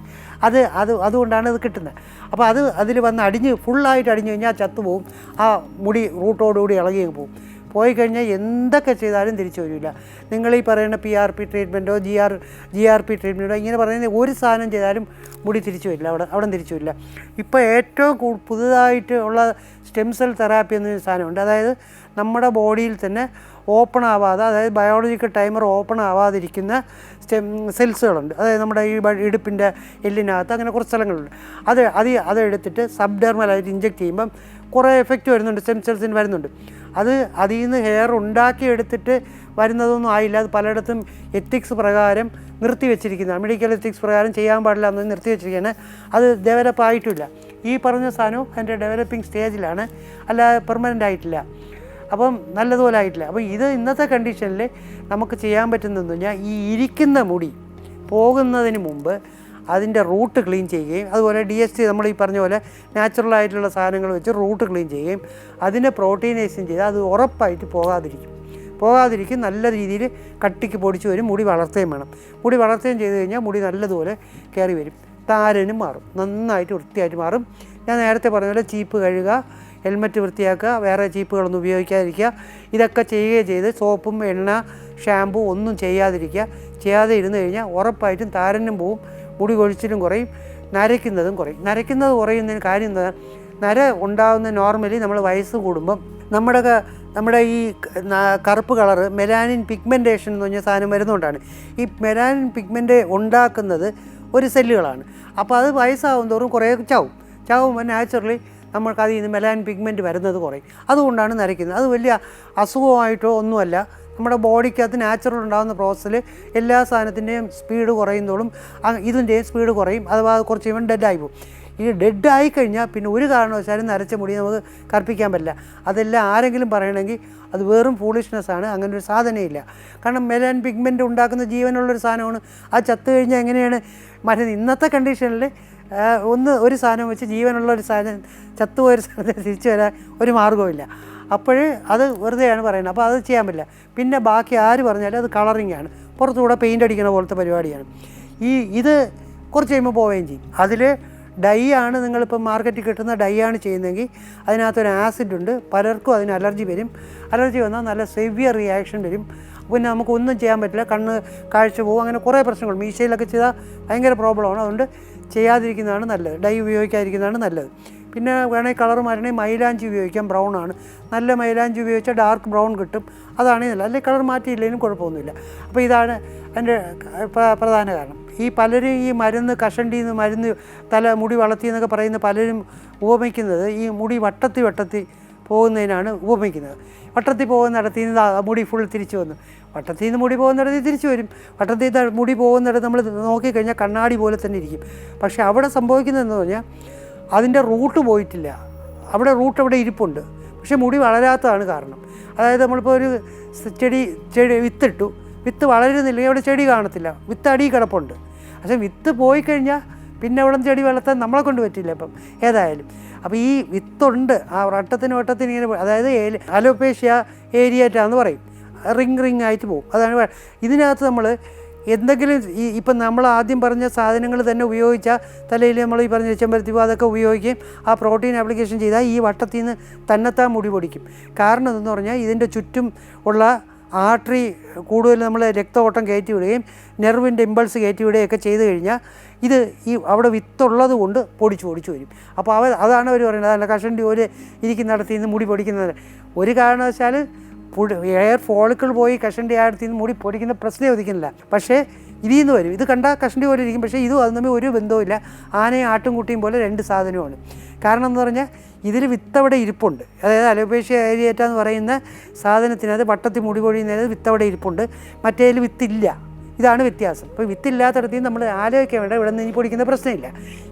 അത് അത് അതുകൊണ്ടാണ് ഇത് കിട്ടുന്നത്. അപ്പോൾ അത് അതിൽ വന്ന് അടിഞ്ഞ് ഫുള്ളായിട്ട് അടിഞ്ഞു കഴിഞ്ഞാൽ ചത്തുപോകും ആ മുടി റൂട്ടോടുകൂടി ഇളകി പോകും പോയി കഴിഞ്ഞാൽ എന്തൊക്കെ ചെയ്താലും തിരിച്ചു വരില്ല. നിങ്ങൾ ഈ പറയുന്ന P R P ട്രീറ്റ്മെന്റോ G R G R P ട്രീറ്റ്മെന്റോ ഇങ്ങനെ പറയുന്ന ഒരു സാധനം ചെയ്താലും മുടി തിരിച്ചു വരില്ല. അവിടെ അവിടെ തിരിച്ചു വരില്ല. ഇപ്പോൾ ഏറ്റവും പുതുതായിട്ട് ഉള്ള സ്റ്റെം സെൽ തെറാപ്പി എന്നൊരു സാധനമുണ്ട്. അതായത് നമ്മുടെ ബോഡിയിൽ തന്നെ ഓപ്പൺ ആവാതെ അതായത് ബയോളജിക്കൽ ടൈമർ ഓപ്പൺ ആവാതിരിക്കുന്ന സ്റ്റെം സെൽസുകളുണ്ട് അതായത് നമ്മുടെ ഈ ഇടുപ്പിന്റെ എല്ലിനകത്ത് അങ്ങനെ കുറച്ച് സ്ഥലങ്ങളുണ്ട്. അത് അത് അതെടുത്തിട്ട് സബ്ഡെർമലായിട്ട് ഇഞ്ചെക്ട് ചെയ്യുമ്പം കുറേ എഫക്റ്റ് വരുന്നുണ്ട്. സ്റ്റെം സെൽസിന് വരുന്നുണ്ട്. അത് അതിൽ നിന്ന് ഹെയർ ഉണ്ടാക്കിയെടുത്തിട്ട് വരുന്നതൊന്നും ആയില്ല. അത് പലയിടത്തും എത്തിക്സ് പ്രകാരം നിർത്തി വെച്ചിരിക്കുന്നതാണ് മെഡിക്കൽ എത്തിക്സ് പ്രകാരം ചെയ്യാൻ പാടില്ല എന്ന് നിർത്തി വെച്ചിരിക്കുകയാണ്. അത് ഡെവലപ്പ് ആയിട്ടില്ല. ഈ പറഞ്ഞ സാധനവും അതിന്റെ ഡെവലപ്പിംഗ് സ്റ്റേജിലാണ് അല്ല പെർമനന്റ് ആയിട്ടില്ല. അപ്പം നല്ലതുപോലെ ആയിട്ടില്ല. അപ്പം ഇത് ഇന്നത്തെ കണ്ടീഷനിൽ നമുക്ക് ചെയ്യാൻ പറ്റുന്നതെന്ന് പറഞ്ഞാൽ ഈ ഇരിക്കുന്ന മുടി പോകുന്നതിന് മുമ്പ് അതിന്റെ റൂട്ട് ക്ലീൻ ചെയ്യുകയും അതുപോലെ ഡി എസ് ടി നമ്മൾ ഈ പറഞ്ഞ പോലെ നാച്ചുറൽ ആയിട്ടുള്ള സാധനങ്ങൾ വെച്ച് റൂട്ട് ക്ലീൻ ചെയ്യുകയും അതിനെ പ്രോട്ടീനൈസിങ് ചെയ്ത് അത് ഉറപ്പായിട്ട് പോകാതിരിക്കും. പോകാതിരിക്കും നല്ല രീതിയിൽ കട്ടിക്ക് പൊടിച്ച് വരും മുടി വളർത്തുകയും വേണം. മുടി വളർത്തുകയും ചെയ്ത് കഴിഞ്ഞാൽ മുടി നല്ലതുപോലെ കയറി വരും. താരനും മാറും നന്നായിട്ട് വൃത്തിയായിട്ട് മാറും. ഞാൻ നേരത്തെ പറഞ്ഞ പോലെ ചീപ്പ് കഴുകുക ഹെൽമറ്റ് വൃത്തിയാക്കുക വേറെ ചീപ്പുകളൊന്നും ഉപയോഗിക്കാതിരിക്കുക. ഇതൊക്കെ ചെയ്യുകയും ചെയ്ത് സോപ്പും എണ്ണ ഷാമ്പു ഒന്നും ചെയ്യാതിരിക്കുക. ചെയ്യാതെ ഇരുന്ന് കഴിഞ്ഞാൽ ഉറപ്പായിട്ടും താരനും പോവും മുടി കൊഴിച്ചിലും കുറയും നരയ്ക്കുന്നതും കുറയും. നരയ്ക്കുന്നത് കുറയുന്നതിന് കാര്യം എന്താ? നര ഉണ്ടാകുന്ന നോർമലി നമ്മൾ വയസ്സ് കൂടുമ്പം നമ്മുടെ നമ്മുടെ ഈ കറുപ്പ് കളറ് മെലാനിൻ പിഗ്മെന്റേഷൻ എന്ന് പറഞ്ഞ സാധനം വരുന്നതുകൊണ്ടാണ്. ഈ മെലാനിൻ പിഗ്മെന്റ് ഉണ്ടാക്കുന്നത് ഒരു സെല്ലുകളാണ് അപ്പോൾ അത് വയസ്സാകും തോറും കുറേ ചാവും. ചാവുമ്പോൾ നാച്ചുറലി നമ്മൾക്ക് അതിൽ നിന്ന് മെലാനിൻ പിഗ്മെന്റ് വരുന്നത് കുറയും. അതുകൊണ്ടാണ് നരയ്ക്കുന്നത്. അത് വലിയ അസുഖമായിട്ടോ ഒന്നുമല്ല. നമ്മുടെ ബോഡിക്കകത്ത് നാച്ചുറൽ ഉണ്ടാകുന്ന പ്രോസസ്സിൽ എല്ലാ സാധനത്തിന്റെയും സ്പീഡ് കുറയുന്നതോളും ഇതിന്റെയും സ്പീഡ് കുറയും. അഥവാ കുറച്ച് ഇവൻ ഡെഡ് ആയി പോകും. ഈ ഡെഡ് ആയി കഴിഞ്ഞാൽ പിന്നെ ഒരു കാരണവശാലും നരച്ച മുടി നമുക്ക് കറുപ്പിക്കാൻ പറ്റില്ല. അതെല്ലാം ആരെങ്കിലും പറയണമെങ്കിൽ അത് വെറും foolishness ആണ്. അങ്ങനെ ഒരു സാധനമില്ല കാരണം മെലൻ പിഗ്മെന്റ് ഉണ്ടാക്കുന്ന ജീവനുള്ളൊരു സാധനമാണ്. ആ ചത്തു കഴിഞ്ഞാൽ എങ്ങനെയാണ്? മറ്റേ ഇന്നത്തെ കണ്ടീഷനിൽ ഒന്ന് ഒരു സാധനം വെച്ച് ജീവനുള്ള ഒരു സാധനം ചത്തുപോയൊരു സാധനം തിരിച്ചു വരാൻ ഒരു മാർഗവുമില്ല. അപ്പോൾ അത് വെറുതെയാണ് പറയുന്നത്. അപ്പോൾ അത് ചെയ്യാൻ പറ്റില്ല. പിന്നെ ബാക്കി ആര് പറഞ്ഞാലും അത് കളറിംഗ് ആണ് പുറത്തുകൂടെ പെയിന്റ് അടിക്കുന്ന പോലത്തെ പരിപാടിയാണ്. ഈ ഇത് കുറച്ച് കഴിയുമ്പോൾ പോവുകയും ചെയ്യും. അതിൽ ഡൈ ആണ് നിങ്ങളിപ്പോൾ മാർക്കറ്റിൽ കിട്ടുന്ന ഡൈ ആണ് ചെയ്യുന്നതെങ്കിൽ അതിനകത്തൊരു ആസിഡ് ഉണ്ട്. പലർക്കും അതിന് അലർജി വരും. അലർജി വന്നാൽ നല്ല സെവിയർ റിയാക്ഷൻ വരും. പിന്നെ നമുക്ക് ഒന്നും ചെയ്യാൻ പറ്റില്ല. കണ്ണ് കാഴ്ച പോകും. അങ്ങനെ കുറേ പ്രശ്നങ്ങൾ. മീശയിലൊക്കെ ചെയ്താൽ ഭയങ്കര പ്രോബ്ലമാണ് അതുകൊണ്ട് ചെയ്യാതിരിക്കുന്നതാണ് നല്ലത്. ഡൈ ഉപയോഗിക്കാതിരിക്കുന്നതാണ് നല്ലത്. പിന്നെ വേണമെങ്കിൽ കളർ മാറ്റണമെങ്കിൽ മൈലാഞ്ചി ഉപയോഗിക്കാം ബ്രൗൺ ആണ്. നല്ല മൈലാഞ്ചി ഉപയോഗിച്ചാൽ ഡാർക്ക് ബ്രൗൺ കിട്ടും. അതാണ് നല്ല അല്ലെങ്കിൽ കളർ മാറ്റിയില്ലെങ്കിലും കുഴപ്പമൊന്നുമില്ല. അപ്പോൾ ഇതാണ് എന്റെ പ്രധാന കാരണം. ഈ പലരും ഈ മരുന്ന് കഷണ്ടി നിന്ന് മരുന്ന് തല മുടി വളർത്തി എന്നൊക്കെ പറയുന്ന പലരും ഉപമിക്കുന്നത് ഈ മുടി വട്ടത്തി വട്ടത്തി പോകുന്നതിനാണ് ഉപമിക്കുന്നത്. വട്ടത്തിൽ പോകുന്നിടത്തിൽ നിന്ന് മുടി ഫുൾ തിരിച്ചു വന്നു. വട്ടത്തിൽ നിന്ന് മുടി പോകുന്നിടത്ത് തിരിച്ചു വരും. വട്ടത്തിൽ മുടി പോകുന്നിടത്ത് നമ്മൾ നോക്കിക്കഴിഞ്ഞാൽ കണ്ണാടി പോലെ തന്നെ ഇരിക്കും. പക്ഷേ അവിടെ സംഭവിക്കുന്നതെന്ന് പറഞ്ഞാൽ അതിന്റെ റൂട്ട് പോയിട്ടില്ല. അവിടെ റൂട്ട് അവിടെ ഇരിപ്പുണ്ട്. പക്ഷേ മുടി വളരാത്തതാണ് കാരണം. അതായത് നമ്മളിപ്പോൾ ഒരു ചെടി ചെടി വിത്തിട്ടു. വിത്ത് വളരുന്നില്ലെങ്കിൽ അവിടെ ചെടി കാണത്തില്ല. വിത്ത് അടി കിടപ്പുണ്ട്. പക്ഷേ വിത്ത് പോയി കഴിഞ്ഞാൽ പിന്നെ അവിടെ ചെടി വളർത്താൻ നമ്മളെ കൊണ്ട് പറ്റില്ല ഇപ്പം. ഏതായാലും. അപ്പോൾ ഈ വിത്തുണ്ട്. ആ വട്ടത്തിന് വട്ടത്തിന് ഇങ്ങനെ അതായത് അലോപേഷ്യ ഏരിയറ്റാന്ന് പറയും. റിങ് റിങ് ആയിട്ട് പോകും അതാണ് ഇതിനകത്ത് നമ്മൾ എന്തെങ്കിലും ഈ ഇപ്പം നമ്മൾ ആദ്യം പറഞ്ഞ സാധനങ്ങൾ തന്നെ ഉപയോഗിച്ചാൽ തലയിൽ നമ്മൾ ഈ പറഞ്ഞ ചെമ്പരത്തി പൂ അതൊക്കെ ഉപയോഗിക്കുകയും ആ പ്രോട്ടീൻ ആപ്ലിക്കേഷൻ ചെയ്താൽ ഈ വട്ടത്തിൽ നിന്ന് തന്നെത്താൻ മുടി പൊടിക്കും. കാരണം എന്തെന്ന് പറഞ്ഞാൽ ഇതിന്റെ ചുറ്റും ഉള്ള ആർട്ടറി കൂടുതൽ നമ്മൾ രക്തഓട്ടം കയറ്റി വിടുകയും നെർവിന്റെ ഇമ്പൾസ് കയറ്റി വിടുകയൊക്കെ ചെയ്തു കഴിഞ്ഞാൽ ഇത് ഈ അവിടെ വിത്തുള്ളത് കൊണ്ട് പൊടിച്ചു പൊടിച്ചു വരും. അപ്പോൾ അവർ അതാണ് അവർ പറയുന്നത്. അതല്ല കഷണ്ടി ഒരു ഇരിക്കുന്നിടത്ത് നിന്ന് മുടി പൊടിക്കുന്നത്. ഒരു കാരണവശാൽ എയർ ഫോളിക്കിൾ പോയി കഷണ്ടി ആയിരത്തിൽ നിന്ന് മൂടി പൊടിക്കുന്ന പ്രശ്നം ഒതുക്കുന്നില്ല പക്ഷേ ഇതിൽ നിന്ന് വരും. ഇത് കണ്ടാൽ കഷണ്ടി പോലെ ഇരിക്കും. പക്ഷേ ഇതും അതും തമ്മിൽ ഒരു ബന്ധവുമില്ല. ആനയും ആട്ടും കുട്ടിയും പോലെ രണ്ട് സാധനമാണ് കാരണം എന്ന് പറഞ്ഞാൽ ഇതിൽ വിത്തവിടെ ഇരിപ്പുണ്ട്. അതായത് അലോപേഷ്യ ഏരിയേറ്റ എന്ന് പറയുന്ന സാധനത്തിനത് വട്ടത്തിൽ മുടി പൊഴിയുന്നതിന് വിത്തവിടെ ഇരിപ്പുണ്ട്. മറ്റേതിൽ വിത്തില്ല. ഇതാണ് വ്യത്യാസം. ഇപ്പോൾ വിത്തില്ലാത്തടത്ത് നമ്മൾ ആലോചിക്കാൻ വേണ്ട ഇവിടെ നിന്ന് പൊടിക്കുന്ന പ്രശ്നമില്ല.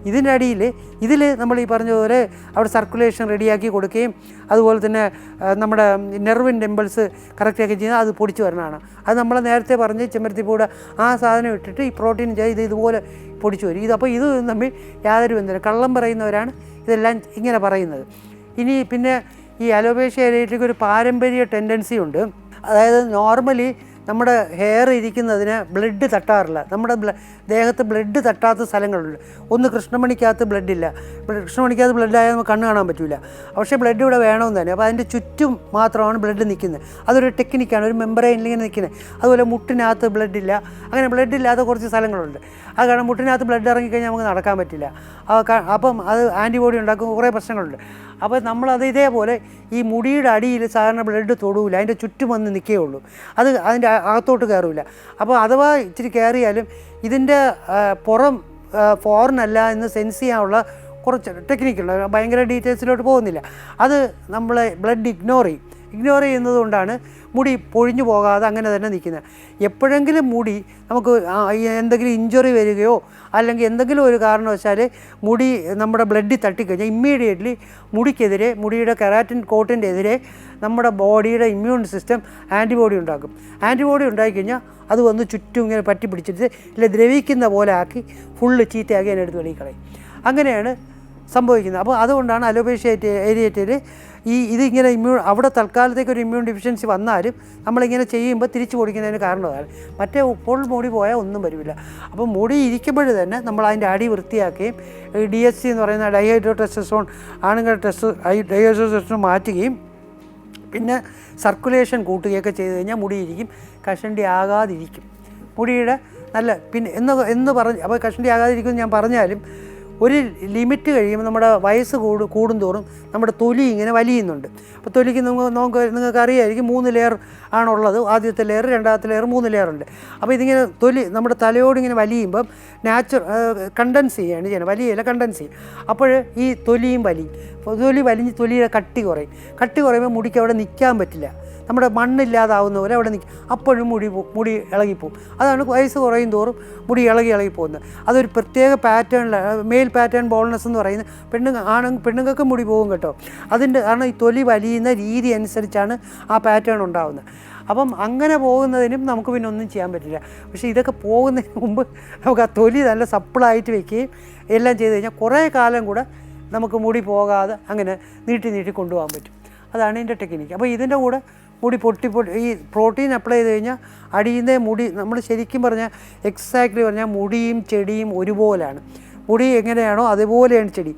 ഇതിന്റെ അടിയിൽ ഇതിൽ നമ്മൾ ഈ പറഞ്ഞതുപോലെ അവിടെ സർക്കുലേഷൻ റെഡിയാക്കി കൊടുക്കുകയും അതുപോലെ തന്നെ നമ്മുടെ നെർവിന്റെ ഇമ്പൾസ് കറക്റ്റാക്കി ചെയ്യുന്നത് അത് പൊടിച്ചു വരണതാണ്. അത് നമ്മൾ നേരത്തെ പറഞ്ഞ് ചെമ്പരത്തിപ്പൂടെ ആ സാധനം ഇട്ടിട്ട് ഈ പ്രോട്ടീൻ ചെയ്ത് ഇതുപോലെ പൊടിച്ചു വരും. ഇത് അപ്പോൾ ഇത് തമ്മിൽ യാതൊരു ബന്ധമില്ല. കള്ളം പറയുന്നവരാണ് ഇതെല്ലാം ഇങ്ങനെ പറയുന്നത്. ഇനി പിന്നെ ഈ അലോപേഷ്യ ഏരിയയിലേക്ക് ഒരു പാരമ്പര്യ ടെൻഡൻസി ഉണ്ട്. അതായത് നോർമലി നമ്മുടെ ഹെയർ ഇരിക്കുന്നതിന് ബ്ലഡ് തട്ടാറില്ല. നമ്മുടെ ദേഹത്ത് ബ്ലഡ് തട്ടാത്ത സ്ഥലങ്ങളുണ്ട്. ഒന്ന് കൃഷ്ണമണിക്കകത്ത് ബ്ലഡില്ല കൃഷ്ണമണിക്കകത്ത് ബ്ലഡായാൽ നമുക്ക് കണ്ണ് കാണാൻ പറ്റില്ല പക്ഷേ ബ്ലഡ് ഇവിടെ വേണമെന്ന് തന്നെ. അപ്പോൾ അതിന്റെ ചുറ്റും മാത്രമാണ് ബ്ലഡ് നിൽക്കുന്നത്. അതൊരു ടെക്നിക്കാണ് ഒരു മെമ്പറൈനിൽ ഇങ്ങനെ നിൽക്കുന്നത്. അതുപോലെ മുട്ടിനകത്ത് ബ്ലഡില്ല അങ്ങനെ ബ്ലഡ് ഇല്ലാത്ത കുറച്ച് സ്ഥലങ്ങളുണ്ട്. അത് കാരണം മുട്ടിനകത്ത് ബ്ലഡ് ഇറങ്ങിക്കഴിഞ്ഞാൽ നമുക്ക് നടക്കാൻ പറ്റില്ല. അപ്പം അത് ആന്റിബോഡി ഉണ്ടാക്കും കുറേ പ്രശ്നങ്ങളുണ്ട്. അപ്പോൾ നമ്മളത് ഇതേപോലെ ഈ മുടിയുടെ അടിയിൽ സാധാരണ ബ്ലഡ് തൊടൂല. അതിന്റെ ചുറ്റും വന്ന് നിൽക്കേ ഉള്ളൂ. അത് അതിന്റെ അകത്തോട്ട് കയറില്ല അപ്പോൾ അഥവാ ഇച്ചിരി കയറിയാലും ഇതിന്റെ പുറം ഫോറിനല്ല എന്ന് സെൻസ് ചെയ്യാനുള്ള കുറച്ച് ടെക്നിക്കുള്ള ഭയങ്കര ഡീറ്റെയിൽസിലോട്ട് പോകുന്നില്ല. അത് നമ്മൾ ബ്ലഡ് ഇഗ്നോർ ചെയ്യും. ഇഗ്നോർ ചെയ്യുന്നത് കൊണ്ടാണ് മുടി പൊഴിഞ്ഞു പോകാതെ അങ്ങനെ തന്നെ നിൽക്കുന്നത്. എപ്പോഴെങ്കിലും മുടി നമുക്ക് എന്തെങ്കിലും ഇഞ്ചുറി വരികയോ അല്ലെങ്കിൽ എന്തെങ്കിലും ഒരു കാരണവശാൽ മുടി നമ്മുടെ ബ്ലഡിൽ തട്ടിക്കഴിഞ്ഞാൽ ഇമ്മീഡിയറ്റ്ലി മുടിക്കെതിരെ മുടിയുടെ കെറാറ്റിൻ കോട്ടിന്റെ എതിരെ നമ്മുടെ ബോഡിയുടെ ഇമ്മ്യൂൺ സിസ്റ്റം ആന്റിബോഡി ഉണ്ടാക്കും. ആന്റിബോഡി ഉണ്ടായിക്കഴിഞ്ഞാൽ അത് വന്ന് ചുറ്റും ഇങ്ങനെ പറ്റി പിടിച്ചിട്ട് ഇല്ല ദ്രവിക്കുന്ന പോലെ ആക്കി ഫുള്ള് ചീത്തയാക്കി അതിനെടുത്ത് വെളിയിൽ കളയും. അങ്ങനെയാണ് സംഭവിക്കുന്നത്. അപ്പോൾ അതുകൊണ്ടാണ് അലോപേഷ്യ ഏരിയറ്റിൽ ഈ ഇതിങ്ങനെ ഇമ്മ്യൂൺ അവിടെ തൽക്കാലത്തേക്ക് ഒരു ഇമ്മ്യൂൺ ഡെഫിഷ്യൻസി വന്നാലും നമ്മളിങ്ങനെ ചെയ്യുമ്പോൾ തിരിച്ചു കൊടുക്കുന്നതിന് കാരണമാണ്. മറ്റേ ഫുൾ മുടി പോയാൽ ഒന്നും വരുമില്ല അപ്പോൾ മുടി ഇരിക്കുമ്പോൾ തന്നെ നമ്മൾ അതിന്റെ അടി വൃത്തിയാക്കുകയും ഡി എസ് സി എന്ന് പറയുന്ന ഡൈഹൈഡ്രോ ടെസ്റ്റോൺ ആണുങ്ങളുടെ ടെസ്റ്റ് ഡൈഹൈഡ്രോ മാറ്റുകയും പിന്നെ സർക്കുലേഷൻ കൂട്ടുകയൊക്കെ ചെയ്ത് കഴിഞ്ഞാൽ മുടിയിരിക്കും കഷണ്ടി ആകാതിരിക്കും. മുടിയുടെ നല്ല പിന്നെ എന്ന് എന്ന് പറഞ്ഞ് അപ്പോൾ കഷണ്ടി ആകാതിരിക്കും ഞാൻ പറഞ്ഞാലും ഒരു ലിമിറ്റ് കഴിയുമ്പോൾ നമ്മുടെ വയസ്സ് കൂടു കൂടുന്തോറും നമ്മുടെ തൊലി ഇങ്ങനെ വലിയുന്നുണ്ട്. അപ്പോൾ തൊലിക്ക് നമുക്ക് നമുക്ക് നിങ്ങൾക്ക് അറിയായിരിക്കും മൂന്ന് ലെയർ ആണുള്ളത്. ആദ്യത്തെ ലെയർ രണ്ടാമത്തെ ലെയർ മൂന്ന് ലെയർ ഉണ്ട്. അപ്പോൾ ഇതിങ്ങനെ തൊലി നമ്മുടെ തലയോട് ഇങ്ങനെ വലിയുമ്പം നാച്ചുറൽ കണ്ടൻസ് ചെയ്യാണ് ചെയ്യണം വലിയല്ല കണ്ടൻസ് ചെയ്യും. അപ്പോൾ ഈ തൊലിയും വലിയും തൊലി വലിഞ്ഞ് തൊലിയുടെ കട്ടി കുറയും. കട്ടി കുറയുമ്പോൾ മുടിക്ക് അവിടെ നിൽക്കാൻ പറ്റില്ല. നമ്മുടെ മണ്ണില്ലാതാവുന്ന പോലെ അവിടെ നിൽക്കും. അപ്പോഴും മുടി മുടി ഇളകിപ്പോവും. അതാണ് വയസ്സ് കുറയും തോറും മുടി ഇളകി ഇളകി പോകുന്നത്. അതൊരു പ്രത്യേക പാറ്റേണിലാണ് മെയിൽ പാറ്റേൺ ബോൾനെസ് എന്ന് പറയുന്നത് പെണ്ണുങ്ങ ആണ് പെണ്ണുങ്ങൾക്ക് മുടി പോകും കേട്ടോ. അതിന്റെ കാരണം ഈ തൊലി വലിയുന്ന രീതി അനുസരിച്ചാണ് ആ പാറ്റേൺ ഉണ്ടാകുന്നത് അപ്പം അങ്ങനെ പോകുന്നതിനും നമുക്ക് പിന്നെ ഒന്നും ചെയ്യാൻ പറ്റില്ല. പക്ഷേ ഇതൊക്കെ പോകുന്നതിന് മുമ്പ് നമുക്ക് ആ തൊലി നല്ല സപ്പിളായിട്ട് വെക്കുകയും എല്ലാം ചെയ്ത് കഴിഞ്ഞാൽ കുറേ കാലം കൂടെ നമുക്ക് മുടി പോകാതെ അങ്ങനെ നീട്ടി നീട്ടി കൊണ്ടുപോകാൻ പറ്റും. അതാണ് ഇതിന്റെ ടെക്നിക്ക് അപ്പോൾ ഇതിന്റെ കൂടെ മുടി പൊട്ടി പൊട്ടി ഈ പ്രോട്ടീൻ അപ്ലൈ ചെയ്ത് കഴിഞ്ഞാൽ അടിയുന്ന മുടി നമ്മൾ ശരിക്കും പറഞ്ഞാൽ എക്സാക്ട്ലി പറഞ്ഞാൽ മുടിയും ചെടിയും ഒരുപോലെയാണ്. മുടി എങ്ങനെയാണോ അതുപോലെയാണ് ചെടി.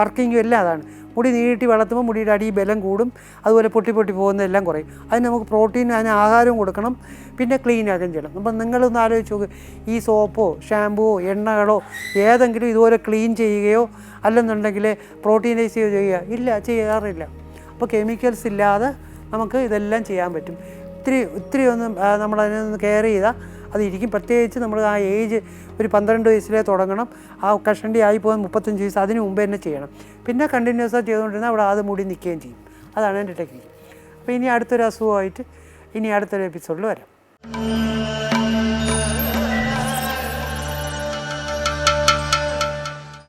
വർക്കിങ്ങും എല്ലാം അതാണ്. മുടി നീട്ടി വളർത്തുമ്പോൾ മുടിയുടെ അടി ബലം കൂടും. അതുപോലെ പൊട്ടി പൊട്ടി പോകുന്നതെല്ലാം കുറയും. അതിന് നമുക്ക് പ്രോട്ടീൻ അതിന് ആഹാരവും കൊടുക്കണം. പിന്നെ ക്ലീൻ ആക്കുകയും ചെയ്യണം. അപ്പം നിങ്ങളൊന്ന് ആലോചിച്ച് നോക്ക്. ഈ സോപ്പോ ഷാമ്പുവോ എണ്ണകളോ ഏതെങ്കിലും ഇതുപോലെ ക്ലീൻ ചെയ്യുകയോ അല്ലെന്നുണ്ടെങ്കിൽ പ്രോട്ടീനൈസ് ചെയ്യുകയോ ഇല്ല ചെയ്യാറില്ല. അപ്പോൾ കെമിക്കൽസ് ഇല്ലാതെ നമുക്ക് ഇതെല്ലാം ചെയ്യാൻ പറ്റും. ഇത്തിരി ഒത്തിരി ഒന്ന് നമ്മളതിനൊന്ന് കെയർ ചെയ്താൽ അത് ഇരിക്കും പ്രത്യേകിച്ച് നമ്മൾ ആ ഏജ് ഒരു പന്ത്രണ്ട് വയസ്സിലേ തുടങ്ങണം. ആ കഷണ്ടി ആയി പോകാൻ മുപ്പത്തഞ്ച് വയസ്സ് അതിന് മുമ്പ് തന്നെ ചെയ്യണം. പിന്നെ കണ്ടിന്യൂസ് ചെയ്തുകൊണ്ടിരുന്നാൽ അവിടെ അത് മുടി നിൽക്കുകയും ചെയ്യും. അതാണ് എന്റെ ടെക്നിക്ക്. അപ്പോൾ ഇനി അടുത്തൊരു അസുഖമായിട്ട് ഇനി അടുത്തൊരു എപ്പിസോഡിൽ വരാം.